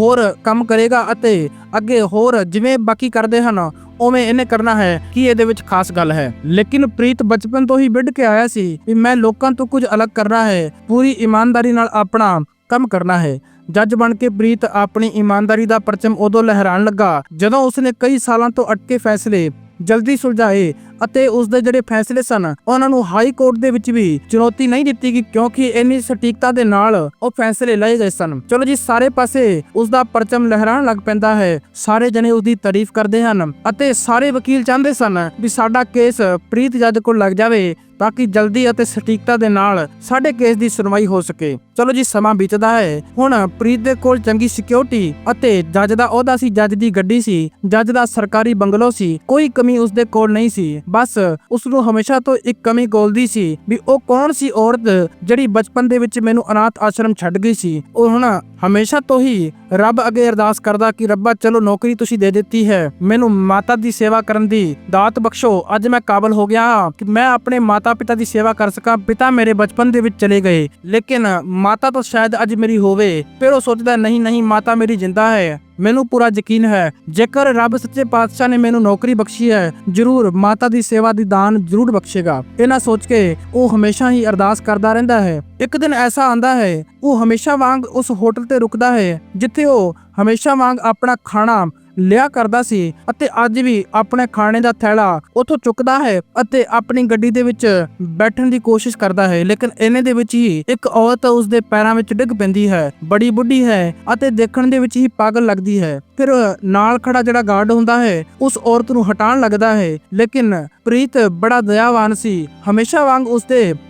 ਹੋਰ ਕੰਮ ਕਰੇਗਾ ਅਤੇ ਅੱਗੇ ਹੋਰ ਜਿਵੇਂ ਬਾਕੀ ਕਰਦੇ ਹਨ, ਉਵੇਂ ਇਹਨੇ ਕਰਨਾ ਹੈ। ਕੀ ਇਹਦੇ ਵਿੱਚ ਖਾਸ ਗੱਲ ਹੈ? ਲੇਕਿਨ ਪ੍ਰੀਤ ਬਚਪਨ ਤੋਂ ਹੀ ਵਿੱਢ ਕੇ ਆਇਆ ਸੀ ਵੀ ਮੈਂ ਲੋਕਾਂ ਤੋਂ ਕੁਝ ਅਲੱਗ ਕਰਨਾ ਹੈ। ਪੂਰੀ ਇਮਾਨਦਾਰੀ ਨਾਲ ਆਪਣਾ ਕੰਮ ਕਰਨਾ ਹੈ। ਜੱਜ ਬਣ ਕੇ ਪ੍ਰੀਤ ਆਪਣੀ ਇਮਾਨਦਾਰੀ ਦਾ ਪਰਚਮ ਉਦੋਂ ਲਹਿਰਾਣ ਲੱਗਾ ਜਦੋਂ ਉਸਨੇ ਕਈ ਸਾਲਾਂ ਤੋਂ ਅਟਕੇ ਫੈਸਲੇ ਜਲਦੀ ਸੁਲਝਾਏ ਅਤੇ ਉਸ ਦੇ ਜਿਹੜੇ ਫੈਸਲੇ ਸਨ, ਉਹਨਾਂ ਨੂੰ ਹਾਈ ਕੋਰਟ ਦੇ ਵਿੱਚ ਵੀ ਚੁਣੌਤੀ ਨਹੀਂ ਦਿੱਤੀ ਗਈ ਕਿਉਂਕਿ ਇੰਨੀ ਸਟੀਕਤਾ ਦੇ ਨਾਲ ਉਹ ਫੈਸਲੇ ਲਏ ਗਏ ਸਨ। ਚਲੋ ਜੀ, ਸਾਰੇ ਪਾਸੇ ਉਸ ਦਾ ਪਰਚਮ ਲਹਿਰਾਣ ਲੱਗ ਪੈਂਦਾ ਹੈ। ਸਾਰੇ ਜਣੇ ਉਸ ਦੀ ਤਾਰੀਫ ਕਰਦੇ ਹਨ ਅਤੇ ਸਾਰੇ ਵਕੀਲ ਚਾਹੁੰਦੇ ਸਨ ਵੀ ਸਾਡਾ ਕੇਸ ਪ੍ਰੀਤ ਜੱਜ ਕੋਲ ਲੱਗ ਜਾਵੇ ਤਾਂ ਕਿ ਜਲਦੀ ਅਤੇ ਸਟੀਕਤਾ ਦੇ ਨਾਲ ਸਾਡੇ ਕੇਸ ਦੀ ਸੁਣਵਾਈ ਹੋ ਸਕੇ। ਚਲੋ ਜੀ, ਸਮਾਂ ਬੀਤਦਾ ਹੈ। ਹੁਣ ਪ੍ਰੀਤ ਦੇ ਕੋਲ ਚੰਗੀ ਸਿਕਿਉਰਿਟੀ ਅਤੇ ਜੱਜ ਦਾ ਅਹੁਦਾ ਸੀ। ਜੱਜ ਦੀ ਗੱਡੀ ਸੀ। ਜੱਜ ਦਾ ਸਰਕਾਰੀ ਬੰਗਲੋ ਸੀ। ਕੋਈ ਕਮੀ ਉਸ ਦੇ ਕੋਲ ਨਹੀਂ ਸੀ। ਬਸ ਉਸ ਨੂੰ ਹਮੇਸ਼ਾ ਤੋਂ ਇੱਕ ਕਮੀ ਗੋਲਦੀ ਸੀ ਵੀ ਉਹ ਕੌਣ ਸੀ ਔਰਤ ਜਿਹੜੀ ਬਚਪਨ ਦੇ ਵਿੱਚ ਮੈਨੂੰ ਅਨਾਥ ਆਸ਼ਰਮ ਛੱਡ ਗਈ ਸੀ। ਉਹ ਹੁਣ ਹਮੇਸ਼ਾ ਤੋਂ ਹੀ ਰੱਬ ਅੱਗੇ ਅਰਦਾਸ ਕਰਦਾ ਕਿ ਰੱਬਾ, ਚਲੋ ਨੌਕਰੀ ਤੁਸੀਂ ਦੇ ਦਿੱਤੀ ਹੈ, ਮੈਨੂੰ ਮਾਤਾ ਦੀ ਸੇਵਾ ਕਰਨ ਦੀ ਦਾਤ ਬਖਸ਼ੋ। ਅੱਜ ਮੈਂ ਕਾਬਲ ਹੋ ਗਿਆ ਹਾਂ ਕਿ ਮੈਂ ਆਪਣੇ ਮਾਤਾ ਪਿਤਾ ਦੀ ਸੇਵਾ ਕਰ ਸਕਾਂ। ਪਿਤਾ ਮੇਰੇ ਬਚਪਨ ਦੇ ਵਿੱਚ ਚਲੇ ਗਏ, ਲੇਕਿਨ ਮਾਤਾ ਤਾਂ ਸ਼ਾਇਦ ਅੱਜ ਮੇਰੀ ਹੋਵੇ, ਫਿਰ ਉਹ ਸੋਚਦਾ, ਨਹੀਂ ਨਹੀਂ, ਮਾਤਾ ਮੇਰੀ ਜਿੰਦਾ ਹੈ। ਮੈਨੂੰ ਪੂਰਾ ਯਕੀਨ ਹੈ, ਜੇਕਰ ਰੱਬ ਸੱਚੇ ਪਾਤਸ਼ਾਹ ਨੇ ਮੈਨੂੰ ਨੌਕਰੀ ਬਖਸ਼ੀ ਹੈ, ਜ਼ਰੂਰ ਮਾਤਾ ਦੀ ਸੇਵਾ ਦੀ ਦਾਨ ਜ਼ਰੂਰ ਬਖਸ਼ੇਗਾ। ਇਹਨਾਂ ਸੋਚ ਕੇ ਉਹ ਹਮੇਸ਼ਾ ਹੀ ਅਰਦਾਸ ਕਰਦਾ ਰਹਿੰਦਾ ਹੈ। ਇੱਕ ਦਿਨ ਐਸਾ ਆਂਦਾ ਹੈ, ਉਹ ਹਮੇਸ਼ਾ ਵਾਂਗ ਉਸ ਹੋਟਲ ਤੇ ਰੁਕਦਾ ਹੈ, ਜਿੱਥੇ ਉਹ ਹਮੇਸ਼ਾ ਵਾਂਗ ਆਪਣਾ ਖਾਣਾ ਲਿਆ ਕਰਦਾ ਸੀ ਅਤੇ ਅੱਜ ਵੀ ਆਪਣੇ ਖਾਣੇ ਦਾ ਥੈਲਾ ਉਥੋਂ ਚੁੱਕਦਾ ਹੈ ਅਤੇ ਆਪਣੀ ਗੱਡੀ ਦੇ ਵਿੱਚ ਬੈਠਣ ਦੀ ਕੋਸ਼ਿਸ਼ ਕਰਦਾ ਹੈ, ਲੇਕਿਨ ਇਹਨੇ ਦੇ ਵਿੱਚ ਹੀ ਇੱਕ ਔਰਤ ਉਸ ਦੇ ਪੈਰਾਂ ਵਿੱਚ ਡਿੱਗ ਪੈਂਦੀ ਹੈ, ਬੜੀ ਬੁੱਢੀ ਹੈ ਅਤੇ ਦੇਖਣ ਦੇ ਵਿੱਚ ਹੀ ਪਾਗਲ ਲੱਗਦੀ ਹੈ। ਫਿਰ ਨਾਲ ਖੜਾ ਜਿਹੜਾ ਗਾਰਡ ਹੁੰਦਾ ਹੈ, ਉਸ ਔਰਤ ਨੂੰ ਹਟਾਉਣ ਲੱਗਦਾ ਹੈ। ਲੇਕਿਨ ਪ੍ਰੀਤ ਬੜਾ ਦਇਆਵਾਨ ਸੀ। ਹਮੇਸ਼ਾ ਵਾਂਗ ਉਸ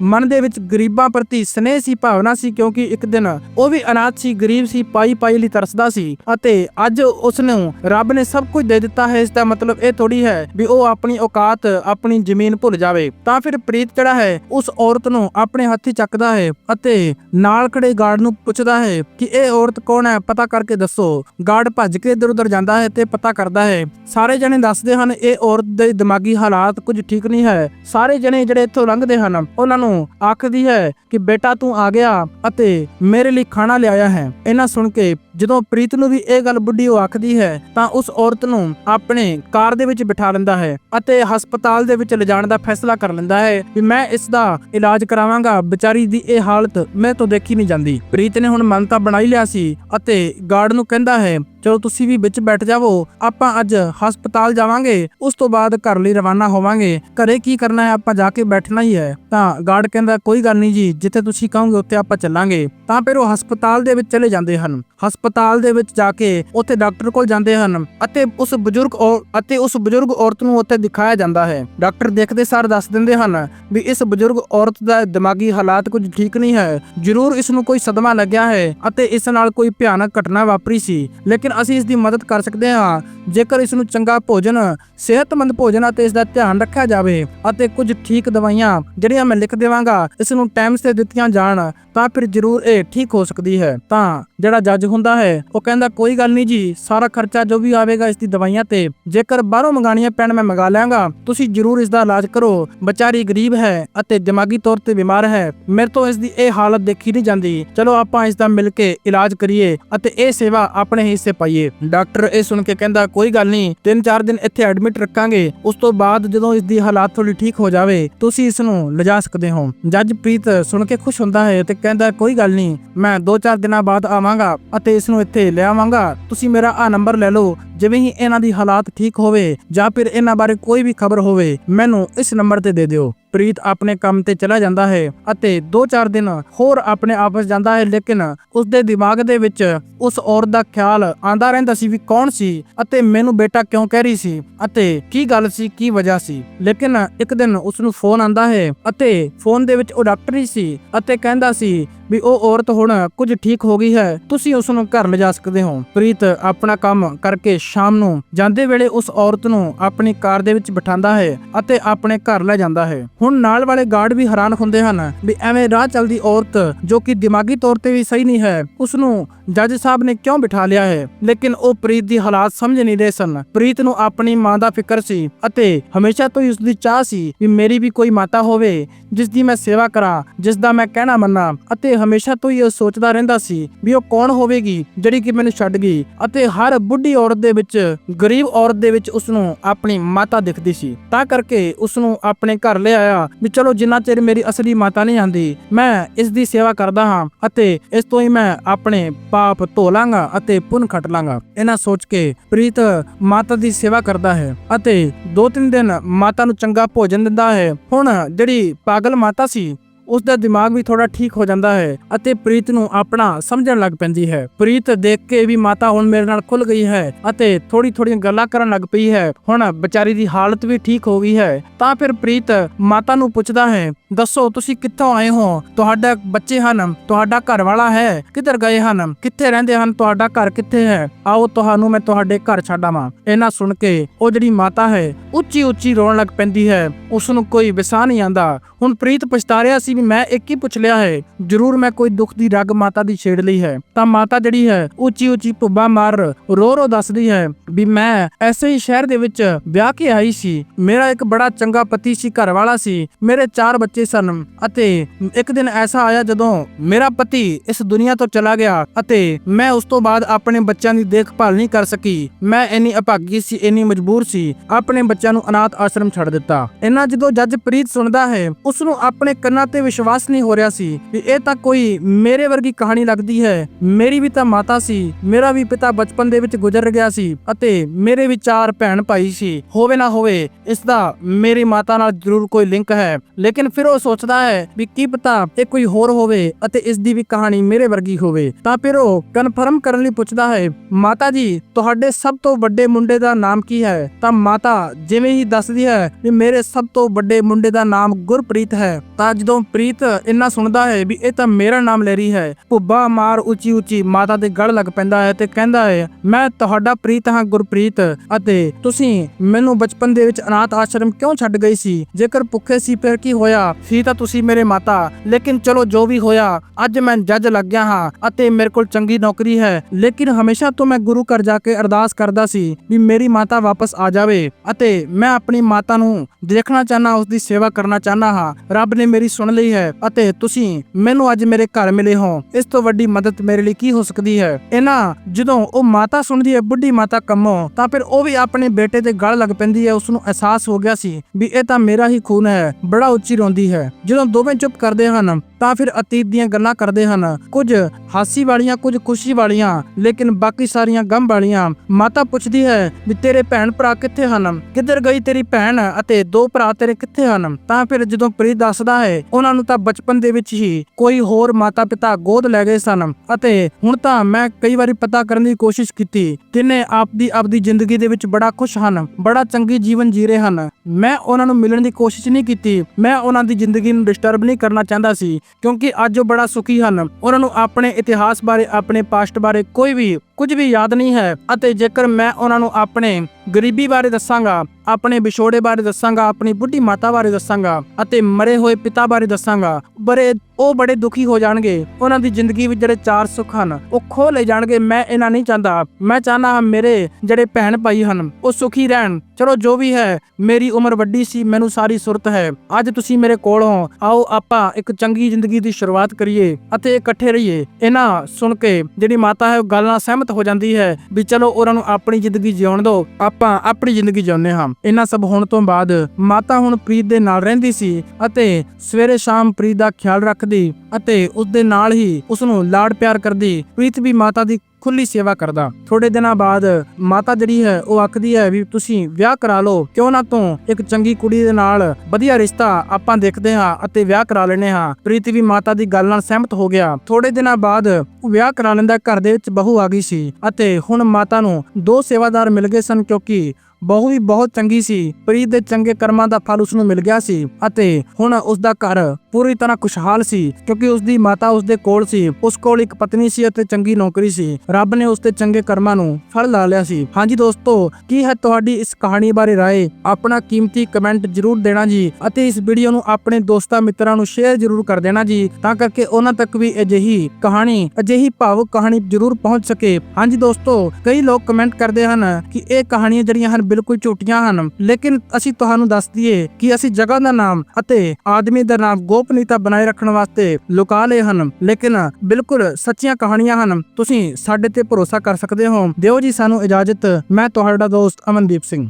ਮਨ ਦੇ ਵਿੱਚ ਗਰੀਬਾਂ ਪ੍ਰਤੀ ਸਨੇਹ ਸੀ, ਭਾਵਨਾ ਸੀ, ਕਿਉਂਕਿ ਇੱਕ ਦਿਨ ਉਹ ਵੀ ਅਨਾਥ ਸੀ, ਗਰੀਬ ਸੀ ਪਾਈ ਪਾਈ ਲਈ ਤਰਸਦਾ ਸੀ ਅਤੇ ਅੱਜ ਉਸ ਨੂੰ ਰੱਬ ਨੇ ਸਭ ਕੁਝ ਦੇ ਦਿੱਤਾ ਹੈ, ਇਸ ਦਾ ਮਤਲਬ ਇਹ ਥੋੜੀ ਹੈ ਵੀ ਉਹ ਆਪਣੀ ਔਕਾਤ, ਆਪਣੀ ਜ਼ਮੀਨ ਭੁੱਲ ਜਾਵੇ। ਤਾਂ ਫਿਰ ਪ੍ਰੀਤ ਜਿਹੜਾ ਹੈ, ਉਸ ਔਰਤ ਨੂੰ ਆਪਣੇ ਹੱਥੀ ਚੱਕਦਾ ਹੈ ਅਤੇ ਨਾਲ ਖੜੇ ਗਾਰਡ ਨੂੰ ਪੁੱਛਦਾ ਹੈ ਕਿ ਇਹ ਔਰਤ ਕੌਣ ਹੈ? ਪਤਾ ਕਰਕੇ ਦੱਸੋ। ਗਾਰਡ ਭੱਜ ਕੇ ਇੱਧਰ ਉੱਧਰ ਜਾਂਦਾ ਹੈ ਤੇ ਪਤਾ ਕਰਦਾ ਹੈ। ਸਾਰੇ ਜਣੇ ਦੱਸਦੇ ਹਨ, ਇਹ ਔਰਤ ਦੇ ਦਿਮਾਗੀ ਹਾਲਾਤ ਕੁਝ ਠੀਕ ਨਹੀਂ ਹੈ। ਸਾਰੇ ਜਣੇ ਜਿਹੜੇ ਇੱਥੋਂ ਲੰਘਦੇ ਹਨ, ਉਹਨਾਂ ਨੂੰ ਆਖਦੀ ਹੈ ਕਿ ਬੇਟਾ ਤੂੰ ਆ ਗਿਆ ਅਤੇ ਮੇਰੇ ਲਈ ਖਾਣਾ ਲਿਆਇਆ ਹੈ। ਇਹਨਾਂ ਸੁਣ ਕੇ ਜਦੋਂ ਪ੍ਰੀਤ ਨੂੰ ਵੀ ਇਹ ਗੱਲ ਬੁੱਢੀ ਉਹ ਆਖਦੀ ਹੈ, ਤਾਂ ਉਸ ਔਰਤ ਨੂੰ ਆਪਣੇ ਕਾਰ ਦੇ ਵਿੱਚ ਬਿਠਾ ਲੈਂਦਾ ਹੈ ਅਤੇ ਹਸਪਤਾਲ ਦੇ ਵਿੱਚ ਲਿਜਾਣ ਦਾ ਫੈਸਲਾ ਕਰ ਲੈਂਦਾ ਹੈ ਵੀ ਮੈਂ ਇਸ ਦਾ ਇਲਾਜ ਕਰਾਵਾਂਗਾ। ਵਿਚਾਰੀ ਦੀ ਇਹ ਹਾਲਤ ਮੈਂ ਤੋਂ ਦੇਖੀ ਨਹੀਂ ਜਾਂਦੀ। ਪ੍ਰੀਤ ਨੇ ਹੁਣ ਮਨ ਤਾਂ ਬਣਾਈ ਲਿਆ ਸੀ ਅਤੇ ਗਾਰਡ ਨੂੰ ਕਹਿੰਦਾ ਹੈ ਚਲੋ ਤੁਸੀਂ ਵੀ ਵਿੱਚ ਬੈਠ ਜਾਵੋ, ਆਪਾਂ ਅੱਜ ਹਸਪਤਾਲ ਜਾਵਾਂਗੇ, ਉਸ ਤੋਂ ਬਾਅਦ ਘਰ ਲਈ ਰਵਾਨਾ ਹੋਵਾਂਗੇ। ਘਰੇ ਕੀ ਕਰਨਾ ਹੈ? ਆਪਾਂ ਜਾ ਕੇ ਬੈਠਣਾ ਹੀ ਹੈ। ਤਾਂ ਗਾਰਡ ਕਹਿੰਦਾ, ਕੋਈ ਗੱਲ ਨਹੀਂ ਜੀ, ਜਿੱਥੇ ਤੁਸੀਂ ਕਹੋਗੇ ਉੱਥੇ ਆਪਾਂ ਚੱਲਾਂਗੇ। ਤਾਂ ਫਿਰ ਉਹ ਹਸਪਤਾਲ ਦੇ ਵਿੱਚ ਚਲੇ ਜਾਂਦੇ ਹਨ। ਹਸਪਤਾਲ ਹਸਪਤਾਲ ਦੇ ਵਿੱਚ ਜਾ ਕੇ ਉੱਥੇ ਡਾਕਟਰ ਕੋਲ ਜਾਂਦੇ ਹਨ ਅਤੇ ਉਸ ਬਜ਼ੁਰਗ ਔਰ ਅਤੇ ਉਸ ਬਜ਼ੁਰਗ ਔਰਤ ਨੂੰ ਉੱਥੇ ਦਿਖਾਇਆ ਜਾਂਦਾ ਹੈ। ਡਾਕਟਰ ਦੇਖਦੇ ਸਾਰ ਦੱਸ ਦਿੰਦੇ ਹਨ ਵੀ ਇਸ ਬਜ਼ੁਰਗ ਔਰਤ ਦਾ ਦਿਮਾਗੀ ਹਾਲਾਤ ਕੁਝ ਠੀਕ ਨਹੀਂ ਹੈ। ਜ਼ਰੂਰ ਇਸ ਨੂੰ ਕੋਈ ਸਦਮਾ ਲੱਗਿਆ ਹੈ ਅਤੇ ਇਸ ਨਾਲ ਕੋਈ ਭਿਆਨਕ ਘਟਨਾ ਵਾਪਰੀ ਸੀ। ਲੇਕਿਨ ਲੇਕਿਨ ਅਸੀਂ ਇਸ ਦੀ ਮਦਦ ਕਰ ਸਕਦੇ ਹਾਂ। ਜੇਕਰ ਇਸ ਨੂੰ ਚੰਗਾ ਭੋਜਨ, ਸਿਹਤਮੰਦ ਭੋਜਨ ਅਤੇ ਇਸ ਦਾ ਧਿਆਨ ਰੱਖਿਆ ਜਾਵੇ ਅਤੇ ਕੁਝ ਠੀਕ ਦਵਾਈਆਂ ਜਿਹੜੀਆਂ ਮੈਂ ਲਿਖ ਦੇਵਾਂਗਾ, ਇਸ ਨੂੰ ਟਾਈਮ ਸਿਰ ਦਿੱਤੀਆਂ ਜਾਣ ਤਾਂ ਫਿਰ ਜ਼ਰੂਰ ਇਹ ਠੀਕ ਹੋ ਸਕਦੀ ਹੈ। ਤਾਂ ਜਿਹੜਾ ਜੱਜ ਹੁੰਦਾ ਹੈ। ਉਹ ਕਹਿੰਦਾ, ਕੋਈ ਗੱਲ ਨਹੀਂ ਜੀ, ਸਾਰਾ ਖਰਚਾ ਜੋ ਵੀ ਆਵੇਗਾ ਇਸ ਦੀ ਦਵਾਈਆਂ ਤੇ। ਜੇਕਰ ਬਾਹਰੋਂ ਮੰਗਾਣੀਆਂ ਪੈਣ, ਮੈਂ ਮੰਗਾ ਲਿਆਂਗਾ। ਤੁਸੀਂ ਜ਼ਰੂਰ ਇਸ ਦਾ ਇਲਾਜ ਕਰੋ। ਵਿਚਾਰੀ ਗਰੀਬ ਹੈ ਅਤੇ ਦਿਮਾਗੀ ਤੌਰ ਤੇ ਬਿਮਾਰ ਹੈ। ਮੇਰੇ ਤੋਂ ਇਸ ਦੀ ਇਹ ਹਾਲਤ ਦੇਖੀ ਨਹੀਂ ਜਾਂਦੀ। ਚਲੋ, ਆਪਾਂ ਇਸ ਦਾ ਮਿਲ ਕੇ ਇਲਾਜ ਕਰੀਏ ਅਤੇ ਇਹ ਸੇਵਾ ਆਪਣੇ ਹਿੱਸੇ ਪਾਈਏ। ਡਾਕਟਰ ਇਹ ਸੁਣ ਕੇ ਕਹਿੰਦਾ, ਕੋਈ ਗੱਲ ਨਹੀਂ 3-4 ਦਿਨ ਇੱਥੇ ਐਡਮਿਟ ਰੱਖਾਂਗੇ। ਉਸ ਤੋਂ ਬਾਅਦ ਜਦੋਂ ਇਸ ਦੀ ਹਾਲਾਤ ਥੋੜੀ ਠੀਕ ਹੋ ਜਾਵੇ, ਤੁਸੀਂ ਇਸ ਨੂੰ ਲਿਜਾ ਸਕਦੇ ਹੋ। ਜੱਜ ਪ੍ਰੀਤ ਸੁਣ ਕੇ ਖੁਸ਼ ਹੁੰਦਾ ਹੈ ਤੇ ਕਹਿੰਦਾ, ਕੋਈ ਗੱਲ ਨਹੀਂ, ਮੈਂ 2-4 ਦਿਨਾਂ ਬਾਅਦ ਆਵਾਂਗਾ ਅਤੇ ਇਸ ਨੂੰ ਇੱਥੇ ਲੈ ਆਵਾਂਗਾ ਤੁਸੀਂ ਮੇਰਾ ਆ ਨੰਬਰ ਲੈ ਲਓ, ਜਿਵੇਂ ਹੀ ਇਹਨਾਂ ਦੀ ਹਾਲਾਤ ਠੀਕ ਹੋਵੇ ਜਾਂ ਫਿਰ ਇਹਨਾਂ ਬਾਰੇ ਕੋਈ ਵੀ ਖਬਰ ਹੋਵੇ, ਮੈਨੂੰ ਇਸ ਨੰਬਰ ਤੇ ਦੇ ਦਿਓ। ਪ੍ਰੀਤ ਆਪਣੇ ਕੰਮ ਤੇ ਚਲਾ ਜਾਂਦਾ ਹੈ ਅਤੇ 2-4 ਦਿਨ ਹੋਰ ਆਪਣੇ ਆਪਸ ਜਾਂਦਾ ਹੈ, ਲੇਕਿਨ ਉਸ ਦੇ ਦਿਮਾਗ ਦੇ ਵਿੱਚ ਉਸ ਔਰਤ ਦਾ ਖਿਆਲ ਆਂਦਾ ਰਹਿੰਦਾ ਸੀ ਵੀ ਕੌਣ ਸੀ ਅਤੇ ਮੈਨੂੰ ਬੇਟਾ ਕਿਉਂ ਕਹਿ ਰਹੀ ਸੀ ਅਤੇ ਕੀ ਗੱਲ ਸੀ, ਕੀ ਵਜ੍ਹਾ ਸੀ। ਲੇਕਿਨ ਇੱਕ ਦਿਨ ਉਸ ਨੂੰ ਫੋਨ ਆਂਦਾ ਹੈ ਅਤੇ ਫੋਨ ਦੇ ਵਿੱਚ ਉਹ ਡਾਕਟਰ ਹੀ ਸੀ ਅਤੇ ਕਹਿੰਦਾ ਸੀ ਵੀ ਉਹ ਔਰਤ ਹੁਣ ਕੁਝ ਠੀਕ ਹੋ ਗਈ ਹੈ, ਤੁਸੀਂ ਉਸ ਨੂੰ ਘਰ ਲਿਜਾ ਸਕਦੇ ਹੋ। ਪ੍ਰੀਤ ਆਪਣਾ ਕੰਮ ਕਰਕੇ ਸ਼ਾਮ ਨੂੰ ਜਾਂਦੇ ਵੇਲੇ ਉਸ ਔਰਤ ਨੂੰ ਆਪਣੀ ਕਾਰ ਦੇ ਵਿੱਚ ਬਿਠਾਉਂਦਾ ਹੈ ਅਤੇ ਆਪਣੇ ਘਰ ਲੈ ਜਾਂਦਾ ਹੈ। ਹੁਣ ਨਾਲ ਵਾਲੇ ਗਾਰਡ ਵੀ ਹੈਰਾਨ ਹੁੰਦੇ ਹਨ ਵੀ ਐਵੇਂ ਰਾਹ ਚੱਲਦੀ ਔਰਤ ਜੋ ਕਿ ਦਿਮਾਗੀ ਤੌਰ ਤੇ ਵੀ ਸਹੀ ਨਹੀਂ ਹੈ ਉਸ ਨੂੰ ਜੱਜ ਸਾਹਿਬ ਨੇ ਕਿਉਂ ਬਿਠਾ ਲਿਆ ਹੈ? ਲੇਕਿਨ ਉਹ ਪ੍ਰੀਤ ਦੀ ਹਾਲਾਤ ਸਮਝ ਨਹੀਂ ਰਹੇ ਸਨ। ਪ੍ਰੀਤ ਨੂੰ ਆਪਣੀ ਮਾਂ ਦਾ ਫਿਕਰ ਸੀ ਅਤੇ ਹਮੇਸ਼ਾ ਤੋਂ ਹੀ ਉਸ ਦੀ ਚਾਹ ਸੀ ਵੀ ਮੇਰੀ ਵੀ ਕੋਈ ਮਾਤਾ ਹੋਵੇ ਜਿਸ ਦੀ ਮੈਂ ਸੇਵਾ ਕਰਾਂ ਜਿਸ ਦਾ ਮੈਂ ਕਹਿਣਾ ਮੰਨਾਂ ਅਤੇ ਹਮੇਸ਼ਾ ਤੋਂ ਹੀ ਉਹ ਸੋਚਦਾ ਰਹਿੰਦਾ ਸੀ ਵੀ ਉਹ ਕੌਣ ਹੋਵੇਗੀ ਜਿਹੜੀ ਕਿ ਮੈਨੂੰ ਛੱਡ ਗਈ ਅਤੇ ਹਰ ਬੁੱਢੀ ਔਰਤ ਦੇ ਵਿੱਚ, ਗਰੀਬ ਔਰਤ ਦੇ ਵਿੱਚ ਉਸ ਨੂੰ ਆਪਣੀ ਮਾਤਾ ਦਿਖਦੀ ਸੀ। ਤਾਂ ਕਰਕੇ ਉਸ ਨੂੰ ਆਪਣੇ ਘਰ ਲੈ ਆਇਆ ਵੀ ਚਲੋ ਜਿੰਨਾ ਚਿਰ ਮੇਰੀ ਅਸਲੀ ਮਾਤਾ ਨਹੀਂ ਆਂਦੀ, ਮੈਂ ਇਸ ਦੀ ਸੇਵਾ ਕਰਦਾ ਹਾਂ ਅਤੇ ਇਸ ਤੋਂ ਹੀ ਮੈਂ ਆਪਣੇ ਪਾਪ ਧੋ ਲਾਂਗਾ ਅਤੇ ਪੁੰਨ ਖਟ ਲਾਂਗਾ। ਇਹਨਾਂ ਸੋਚ ਕੇ ਪ੍ਰੀਤ ਮਾਤਾ ਦੀ ਸੇਵਾ ਕਰਦਾ ਹੈ ਅਤੇ ਦੋ ਤਿੰਨ ਦਿਨ ਮਾਤਾ ਨੂੰ ਚੰਗਾ ਭੋਜਨ ਦਿੰਦਾ ਹੈ। ਹੁਣ ਜਿਹੜੀ ਪਾਗਲ ਮਾਤਾ ਸੀ ਉਸ ਦਾ ਦਿਮਾਗ ਵੀ ਥੋੜਾ ਠੀਕ ਹੋ ਜਾਂਦਾ ਹੈ ਅਤੇ ਪ੍ਰੀਤ ਨੂੰ ਆਪਣਾ ਸਮਝਣ ਲੱਗ ਪੈਂਦੀ ਹੈ। ਪ੍ਰੀਤ ਦੇਖ ਕੇ ਵੀ ਮਾਤਾ ਹੁਣ ਮੇਰੇ ਨਾਲ ਖੁੱਲ ਗਈ ਹੈ ਅਤੇ ਥੋੜੀ ਥੋੜੀਆਂ ਗੱਲਾਂ ਕਰਨ ਲੱਗ ਪਈ ਹੈ। ਹੁਣ ਵਿਚਾਰੀ ਦੀ ਹਾਲਤ ਵੀ ਠੀਕ ਹੋ ਗਈ ਹੈ। ਤਾਂ ਫਿਰ ਪ੍ਰੀਤ ਮਾਤਾ ਨੂੰ ਪੁੱਛਦਾ ਹੈ, ਦੱਸੋ, ਤੁਸੀਂ ਕਿੱਥੋਂ ਆਏ ਹੋ? ਤੁਹਾਡਾ ਬੱਚੇ ਹਨ, ਤੁਹਾਡਾ ਘਰ ਵਾਲਾ ਹੈ? ਕਿੱਧਰ ਗਏ ਹਨ? ਕਿੱਥੇ ਰਹਿੰਦੇ ਹਨ? ਤੁਹਾਡਾ ਘਰ ਕਿੱਥੇ ਹੈ? ਆਓ, ਤੁਹਾਨੂੰ ਮੈਂ ਤੁਹਾਡੇ ਘਰ ਛੱਡਾਵਾਂ। ਇਹਨਾਂ ਸੁਣ ਕੇ ਉਹ ਜਿਹੜੀ ਮਾਤਾ ਹੈ ਉੱਚੀ ਉੱਚੀ ਰੋਣ ਲੱਗ ਪੈਂਦੀ ਹੈ। ਉਸ ਨੂੰ ਕੋਈ ਵਿਸਾਹ ਨਹੀਂ ਆਂਦਾ ਹੁਣ ਪ੍ਰੀਤ ਪਛਤਾ ਰਿਹਾ ਸੀ ਵੀ ਮੈਂ ਇੱਕ ਹੀ ਪੁੱਛ ਲਿਆ ਹੈ, ਜ਼ਰੂਰ ਮੈਂ ਕੋਈ ਦੁੱਖ ਦੀ ਰਗ ਮਾਤਾ ਦੀ ਛੇੜ ਲਈ ਹੈ। ਤਾਂ ਮਾਤਾ ਜਿਹੜੀ ਹੈ ਉੱਚੀ ਉੱਚੀ ਭੁੱਬਾ ਮਾਰ ਰੋ ਰੋ ਦੱਸਦੀ ਹੈ ਵੀ ਮੈਂ ਐਸੇ ਹੀ ਸ਼ਹਿਰ ਦੇ ਵਿੱਚ ਵਿਆਹ ਕੇ ਆਈ ਸੀ। ਮੇਰਾ ਇੱਕ ਬੜਾ ਚੰਗਾ ਪਤੀ ਸੀ ਘਰ ਵਾਲਾ ਸੀ। ਮੇਰੇ ਚਾਰ ਬੱਚੇ ਸਨ ਅਤੇ ਇੱਕ ਦਿਨ ਐਸਾ ਆਇਆ ਜਦੋਂ ਮੇਰਾ ਪਤੀ ਇਸ ਦੁਨੀਆ ਤੋਂ ਚਲਾ ਗਿਆ ਅਤੇ ਮੈਂ ਉਸ ਤੋਂ ਬਾਅਦ ਆਪਣੇ ਬੱਚਿਆਂ ਦੀ ਦੇਖਭਾਲ ਨਹੀਂ ਕਰ ਸਕੀ। ਮੈਂ ਇੰਨੀ ਅਭਾਗੀ ਸੀ, ਇੰਨੀ ਮਜਬੂਰ ਸੀ, ਆਪਣੇ ਬੱਚਿਆਂ ਨੂੰ ਅਨਾਥ ਆਸ਼ਰਮ ਛੱਡ ਦਿੱਤਾ। ਇਹਨਾਂ ਜਦੋਂ ਜੱਜ ਪ੍ਰੀਤ ਸੁਣਦਾ ਹੈ ਉਸ ਨੂੰ ਆਪਣੇ ਕੰਨਾਂ ਤੇ ਵਿਸ਼ਵਾਸ ਨਹੀਂ ਹੋ ਰਿਹਾ ਸੀ ਵੀ ਇਹ ਤਾਂ ਕੋਈ ਮੇਰੇ ਵਰਗੀ ਕਹਾਣੀ ਲੱਗਦੀ ਹੈ। ਮੇਰੀ ਵੀ ਤਾਂ ਮਾਤਾ ਸੀ, ਮੇਰਾ ਵੀ ਪਿਤਾ ਬਚਪਨ ਦੇ ਵਿੱਚ ਗੁਜ਼ਰ ਗਿਆ ਸੀ ਅਤੇ ਮੇਰੇ ਵੀ ਚਾਰ ਭੈਣ ਭਾਈ ਸੀ। ਹੋਵੇ ਨਾ ਹੋਵੇ, ਇਸ ਦਾ ਮੇਰੀ ਮਾਤਾ ਨਾਲ ਜ਼ਰੂਰ ਕੋਈ ਲਿੰਕ ਹੈ, ਲੇਕਿਨ ਫਿਰ ਉਹ ਸੋਚਦਾ ਹੈ ਵੀ ਕੀ ਪਤਾ ਇਹ ਕੋਈ ਹੋਰ ਹੋਵੇ ਅਤੇ ਇਸ ਦੀ ਵੀ ਕਹਾਣੀ ਮੇਰੇ ਵਰਗੀ ਹੋਵੇ। ਤਾਂ ਫਿਰ ਉਹ ਕਨਫਰਮ ਕਰਨ ਲਈ ਪੁੱਛਦਾ ਹੈ, ਮਾਤਾ ਜੀ, ਤੁਹਾਡੇ ਸਭ ਤੋਂ ਵੱਡੇ ਮੁੰਡੇ ਦਾ ਨਾਮ ਕੀ ਹੈ? ਤਾਂ ਮਾਤਾ ਜਿਵੇਂ ਹੀ ਦੱਸਦੀ ਹੈ ਵੀ ਮੇਰੇ ਸਭ ਤੋਂ ਵੱਡੇ ਮੁੰਡੇ ਦਾ ਨਾਮ ਗੁਰਪ੍ਰੀਤ ਹੈ। ਤਾਂ ਜਦੋਂ ਪ੍ਰੀਤ ਇੰਨਾ ਸੁਣਦਾ ਹੈ ਵੀ ਇਹ ਤਾਂ ਮੇਰਾ ਨਾਮ ਲੈ ਰਹੀ ਹੈ। ਭੁੱਬਾ ਮਾਰ ਉੱਚੀ ਉੱਚੀ ਮਾਤਾ ਦੇ ਗੜ ਲੱਗ ਪੈਂਦਾ ਹੈ ਤੇ ਕਹਿੰਦਾ ਹੈ, ਮੈਂ ਤੁਹਾਡਾ ਪ੍ਰੀਤ ਹਾਂ, ਗੁਰਪ੍ਰੀਤ। ਅਤੇ ਤੁਸੀਂ ਮੈਨੂੰ ਬਚਪਨ ਦੇ ਵਿੱਚ ਅਨਾਥ ਆਸ਼ਰਮ ਕਿਉਂ ਛੱਡ ਗਈ ਸੀ? ਜੇਕਰ ਭੁੱਖੇ ਸੀ, ਫਿਰ ਕੀ ਹੋਇਆ? ਸੀ ਤਾਂ ਤੁਸੀਂ ਮੇਰੇ ਮਾਤਾ। ਲੇਕਿਨ ਚਲੋ, ਜੋ ਵੀ ਹੋਇਆ, ਅੱਜ ਮੈਂ ਜੱਜ ਲੱਗ ਗਿਆ ਹਾਂ ਅਤੇ ਮੇਰੇ ਕੋਲ ਚੰਗੀ ਨੌਕਰੀ ਹੈ। ਲੇਕਿਨ ਹਮੇਸ਼ਾ ਤੋਂ ਮੈਂ ਗੁਰੂ ਘਰ ਜਾ ਕੇ ਅਰਦਾਸ ਕਰਦਾ ਸੀ ਵੀ ਮੇਰੀ ਮਾਤਾ ਵਾਪਸ ਆ ਜਾਵੇ। ਅਤੇ ਮੈਂ ਆਪਣੀ ਮਾਤਾ ਨੂੰ ਦੇਖਣਾ ਚਾਹਨਾ ਉਸ ਦੀ ਸੇਵਾ ਕਰਨਾ ਚਾਹਨਾ ਹਾਂ। ਰੱਬ ਨੇ ਮੇਰੀ ਸੁਣ ਲਈ ਹੈ ਅਤੇ ਤੁਸੀਂ ਮੈਨੂੰ ਅੱਜ ਮੇਰੇ ਘਰ ਮਿਲੇ ਹੋ। ਇਸ ਤੋਂ ਵੱਡੀ ਮਦਦ ਮੇਰੇ ਲਈ ਕੀ ਹੋ ਸਕਦੀ ਹੈ? ਇਹਨਾਂ, ਜਦੋਂ ਉਹ ਮਾਤਾ ਸੁਣਦੀ ਹੈ, ਬੁੱਢੀ ਮਾਤਾ ਕੰਮੋਂ, ਤਾਂ ਫਿਰ ਉਹ ਵੀ ਆਪਣੇ ਬੇਟੇ ਦੇ ਗਲ ਲੱਗ ਪੈਂਦੀ ਹੈ। ਉਸ ਨੂੰ ਅਹਿਸਾਸ ਹੋ ਗਿਆ ਸੀ ਵੀ ਇਹ ਤਾਂ ਮੇਰਾ ਹੀ ਖੂਨ ਹੈ, ਬੜਾ ਉੱਚੀ ਰੋਂਦੀ ਹੈ। ਜਦੋਂ ਦੋਵੇਂ ਚੁੱਪ ਕਰਦੇ ਹਨ, ਤਾਂ ਫਿਰ ਅਤੀਤ ਦੀਆਂ ਗੱਲਾਂ ਕਰਦੇ ਹਨ। ਕੁਝ ਹਾਸੀ ਵਾਲੀਆਂ, ਕੁਝ ਖੁਸ਼ੀ ਵਾਲੀਆਂ, ਲੇਕਿਨ ਬਾਕੀ ਸਾਰੀਆਂ ਗਮ ਵਾਲੀਆਂ। ਮਾਤਾ ਪੁੱਛਦੀ ਹੈ ਵੀ ਤੇਰੇ ਭੈਣ ਭਰਾ ਕਿੱਥੇ ਹਨ? ਕਿੱਧਰ ਗਈ ਤੇਰੀ ਭੈਣ? ਅਤੇ ਦੋ ਭਰਾ ਤੇਰੇ ਕਿੱਥੇ ਹਨ? ਤਾਂ ਫਿਰ ਜਦੋਂ ਪ੍ਰੀਤ ਦੱਸਦਾ ਹੈ, ਉਹਨਾਂ ਨੂੰ ਤਾਂ ਬਚਪਨ ਦੇ ਵਿੱਚ ਹੀ ਕੋਈ ਹੋਰ ਮਾਤਾ ਪਿਤਾ ਗੋਦ ਲੈ ਗਏ ਸਨ। ਅਤੇ ਹੁਣ ਤਾਂ ਮੈਂ ਕਈ ਵਾਰੀ ਪਤਾ ਕਰਨ ਦੀ ਕੋਸ਼ਿਸ਼ ਕੀਤੀ ਤਿੰਨੇ ਆਪਦੀ ਆਪਦੀ ਜ਼ਿੰਦਗੀ ਦੇ ਵਿੱਚ ਬੜਾ ਖੁਸ਼ ਹਨ, ਬੜਾ ਚੰਗੀ ਜੀਵਨ ਜੀ ਰਹੇ ਹਨ। ਮੈਂ ਉਹਨਾਂ ਨੂੰ ਮਿਲਣ ਦੀ ਕੋਸ਼ਿਸ਼ ਨਹੀਂ ਕੀਤੀ। ਮੈਂ ਉਹਨਾਂ ਦੀ ਜ਼ਿੰਦਗੀ ਨੂੰ ਡਿਸਟਰਬ ਨਹੀਂ ਕਰਨਾ ਚਾਹੁੰਦਾ ਸੀ, ਕਿਉਂਕਿ ਅੱਜ ਉਹ ਬੜਾ ਸੁਖੀ ਹਨ। ਉਹਨਾਂ ਨੂੰ ਆਪਣੇ ਇਤਿਹਾਸ ਬਾਰੇ, ਆਪਣੇ ਪਾਸਟ ਬਾਰੇ ਕੋਈ ਵੀ ਕੁਝ ਵੀ ਯਾਦ ਨਹੀਂ ਹੈ ਅਤੇ ਜੇਕਰ ਮੈਂ ਉਹਨਾਂ ਨੂੰ ਆਪਣੇ ਗਰੀਬੀ ਬਾਰੇ ਦੱਸਾਂਗਾ, ਆਪਣੇ ਵਿਛੋੜੇ ਬਾਰੇ ਦੱਸਾਂਗਾ, ਆਪਣੀ ਬੁੱਢੀ ਮਾਤਾ ਬਾਰੇ ਦੱਸਾਂਗਾ ਅਤੇ ਮਰੇ ਹੋਏ ਪਿਤਾ ਬਾਰੇ ਦੱਸਾਂਗਾ ਬੜੇ ਉਹ ਬੜੇ ਦੁਖੀ ਹੋ ਜਾਣਗੇ। ਉਹਨਾਂ ਦੀ ਜ਼ਿੰਦਗੀ ਵਿੱਚ ਜਿਹੜੇ ਚਾਰ ਸੁੱਖ ਹਨ, ਉਹ ਖੋ ਲੈ ਜਾਣਗੇ। ਮੈਂ ਇਹਨਾਂ ਨਹੀਂ ਚਾਹੁੰਦਾ। ਮੈਂ ਚਾਹਨਾ ਹਾਂ ਮੇਰੇ ਜਿਹੜੇ ਭੈਣ ਭਾਈ ਹਨ, ਉਹ ਸੁਖੀ ਰਹਿਣ। ਚਲੋ ਜੋ ਵੀ ਹੈ, ਮੇਰੀ ਉਮਰ ਵੱਡੀ ਸੀ, ਮੈਨੂੰ ਸਾਰੀ ਸੁਰਤ ਹੈ। ਅੱਜ ਤੁਸੀਂ ਮੇਰੇ ਕੋਲ ਹੋ। ਆਓ ਆਪਾਂ ਇੱਕ ਚੰਗੀ ਜ਼ਿੰਦਗੀ ਦੀ ਸ਼ੁਰੂਆਤ ਕਰੀਏ ਅਤੇ ਇਕੱਠੇ ਰਹੀਏ। ਇਹਨਾਂ ਸੁਣ ਕੇ ਜਿਹੜੀ ਮਾਤਾ ਹੈ, ਉਹ ਗੱਲ ਨਾਲ ਸਹਿਮਤ ਹੋ ਜਾਂਦੀ ਹੈ ਵੀ ਚਲੋ ਉਹਨਾਂ ਨੂੰ ਆਪਣੀ ਜ਼ਿੰਦਗੀ ਜਿਉਣ ਦਿਓ। ਆਪਾਂ ਆਪਣੀ ਜ਼ਿੰਦਗੀ ਜਿਉਂਦੇ ਹਾਂ। ਇਹਨਾਂ ਸਭ ਹੋਣ ਤੋਂ ਬਾਅਦ ਮਾਤਾ ਹੁਣ ਪ੍ਰੀਤ ਦੇ ਨਾਲ ਰਹਿੰਦੀ ਸੀ ਅਤੇ ਸਵੇਰੇ ਸ਼ਾਮ ਪ੍ਰੀਤ ਦਾ ਖਿਆਲ ਰੱਖਦੀ ਅਤੇ ਉਸ ਦੇ ਨਾਲ ਹੀ ਉਸ ਨੂੰ ਲਾਡ ਪਿਆਰ ਕਰਦੀ। ਪ੍ਰੀਤ ਵੀ ਮਾਤਾ ਦੀ ਖੁੱਲੀ ਸੇਵਾ ਕਰਦਾ। ਥੋੜੇ ਦਿਨਾਂ ਬਾਅਦ ਮਾਤਾ ਜਿਹੜੀ ਹੈ, ਉਹ ਆਖਦੀ ਹੈ ਵੀ ਤੁਸੀਂ ਵਿਆਹ ਕਰਾ ਲਓ। ਕਿਉਂ ਨਾ ਤੋਂ ਇੱਕ ਚੰਗੀ ਕੁੜੀ ਦੇ ਨਾਲ ਵਧੀਆ ਰਿਸ਼ਤਾ ਆਪਾਂ ਦੇਖਦੇ ਹਾਂ ਅਤੇ ਵਿਆਹ ਕਰਾ ਲੈਨੇ ਹਾਂ। ਪ੍ਰੀਤ ਵੀ ਮਾਤਾ ਦੀ ਗੱਲ ਨਾਲ ਸਹਿਮਤ ਹੋ ਗਿਆ। ਥੋੜੇ ਦਿਨਾਂ ਬਾਅਦ ਉਹ ਵਿਆਹ ਕਰਾ ਲੈਂਦਾ ਘਰ ਦੇ ਵਿੱਚ ਬਹੂ ਆ ਗਈ ਸੀ ਅਤੇ ਹੁਣ ਮਾਤਾ ਨੂੰ ਦੋ ਸੇਵਾਦਾਰ ਮਿਲ ਗਏ ਸਨ ਕਿਉਂਕਿ ਬਹੁ ਵੀ ਬਹੁਤ ਚੰਗੀ ਸੀ। ਪ੍ਰੀਤ ਦੇ ਚੰਗੇ ਕਰਮਾਂ ਦਾ ਫਲ ਉਸ ਨੂੰ ਮਿਲ ਗਿਆ ਸੀ ਅਤੇ ਹੁਣ ਉਸ ਦਾ ਘਰ ਪੂਰੀ ਤਰ੍ਹਾਂ ਖੁਸ਼ਹਾਲ ਸੀ, ਕਿਉਂਕਿ ਉਸ ਦੀ ਮਾਤਾ ਉਸ ਦੇ ਕੋਲ ਸੀ, ਉਸ ਕੋਲ ਇੱਕ ਪਤਨੀ ਸੀ ਅਤੇ ਚੰਗੀ ਨੌਕਰੀ ਸੀ। ਰੱਬ ਨੇ ਉਸ ਦੇ ਚੰਗੇ ਕਰਮਾਂ ਨੂੰ ਫਲ ਲਾ ਲਿਆ ਸੀ। ਹਾਂਜੀ ਦੋਸਤੋ, ਕੀ ਹੈ ਤੁਹਾਡੀ ਇਸ ਕਹਾਣੀ ਬਾਰੇ ਰਾਏ? ਆਪਣਾ ਕੀਮਤੀ ਕਮੈਂਟ ਜਰੂਰ ਦੇਣਾ ਜੀ ਅਤੇ ਇਸ ਵੀਡੀਓ ਨੂੰ ਆਪਣੇ ਦੋਸਤਾਂ ਮਿੱਤਰਾਂ ਨੂੰ ਸ਼ੇਅਰ ਜਰੂਰ ਕਰ ਦੇਣਾ ਜੀ, ਤਾਂ ਕਰਕੇ ਉਹਨਾਂ ਤੱਕ ਵੀ ਅਜਿਹੀ ਕਹਾਣੀ, ਅਜਿਹੀ ਭਾਵੁਕ ਕਹਾਣੀ ਜਰੂਰ ਪਹੁੰਚ ਸਕੇ। ਹਾਂਜੀ ਦੋਸਤੋ, ਕਈ ਲੋਕ ਕਮੈਂਟ ਕਰਦੇ ਹਨ ਕਿ ਇਹ ਕਹਾਣੀਆਂ ਜਿਹੜੀਆਂ ਹਨ ਬਿਲਕੁਲ ਝੂਠੀਆਂ ਹਨ, ਲੇਕਿਨ ਅਸੀਂ ਤੁਹਾਨੂੰ ਦੱਸ ਦਈਏ ਕਿ ਅਸੀਂ ਜਗ੍ਹਾ ਦਾ ਨਾਮ ਅਤੇ ਆਦਮੀ ਦਾ ਨਾਮ ਗੋ ਗੋਪਨੀयता ਬਣਾਏ ਰੱਖਣ ਵਾਸਤੇ ਲੁਕਾ ਲਏ ਹਨ। ਲੇਕਿਨ ਬਿਲਕੁਲ ਸੱਚੀਆਂ ਕਹਾਣੀਆਂ ਹਨ। ਤੁਸੀਂ ਸਾਡੇ ਤੇ ਭਰੋਸਾ ਕਰ ਸਕਦੇ ਹੋ। ਦਿਓ ਜੀ ਸਾਨੂੰ ਇਜਾਜ਼ਤ। ਮੈਂ ਤੁਹਾਡਾ ਦੋਸਤ ਅਮਨਦੀਪ ਸਿੰਘ।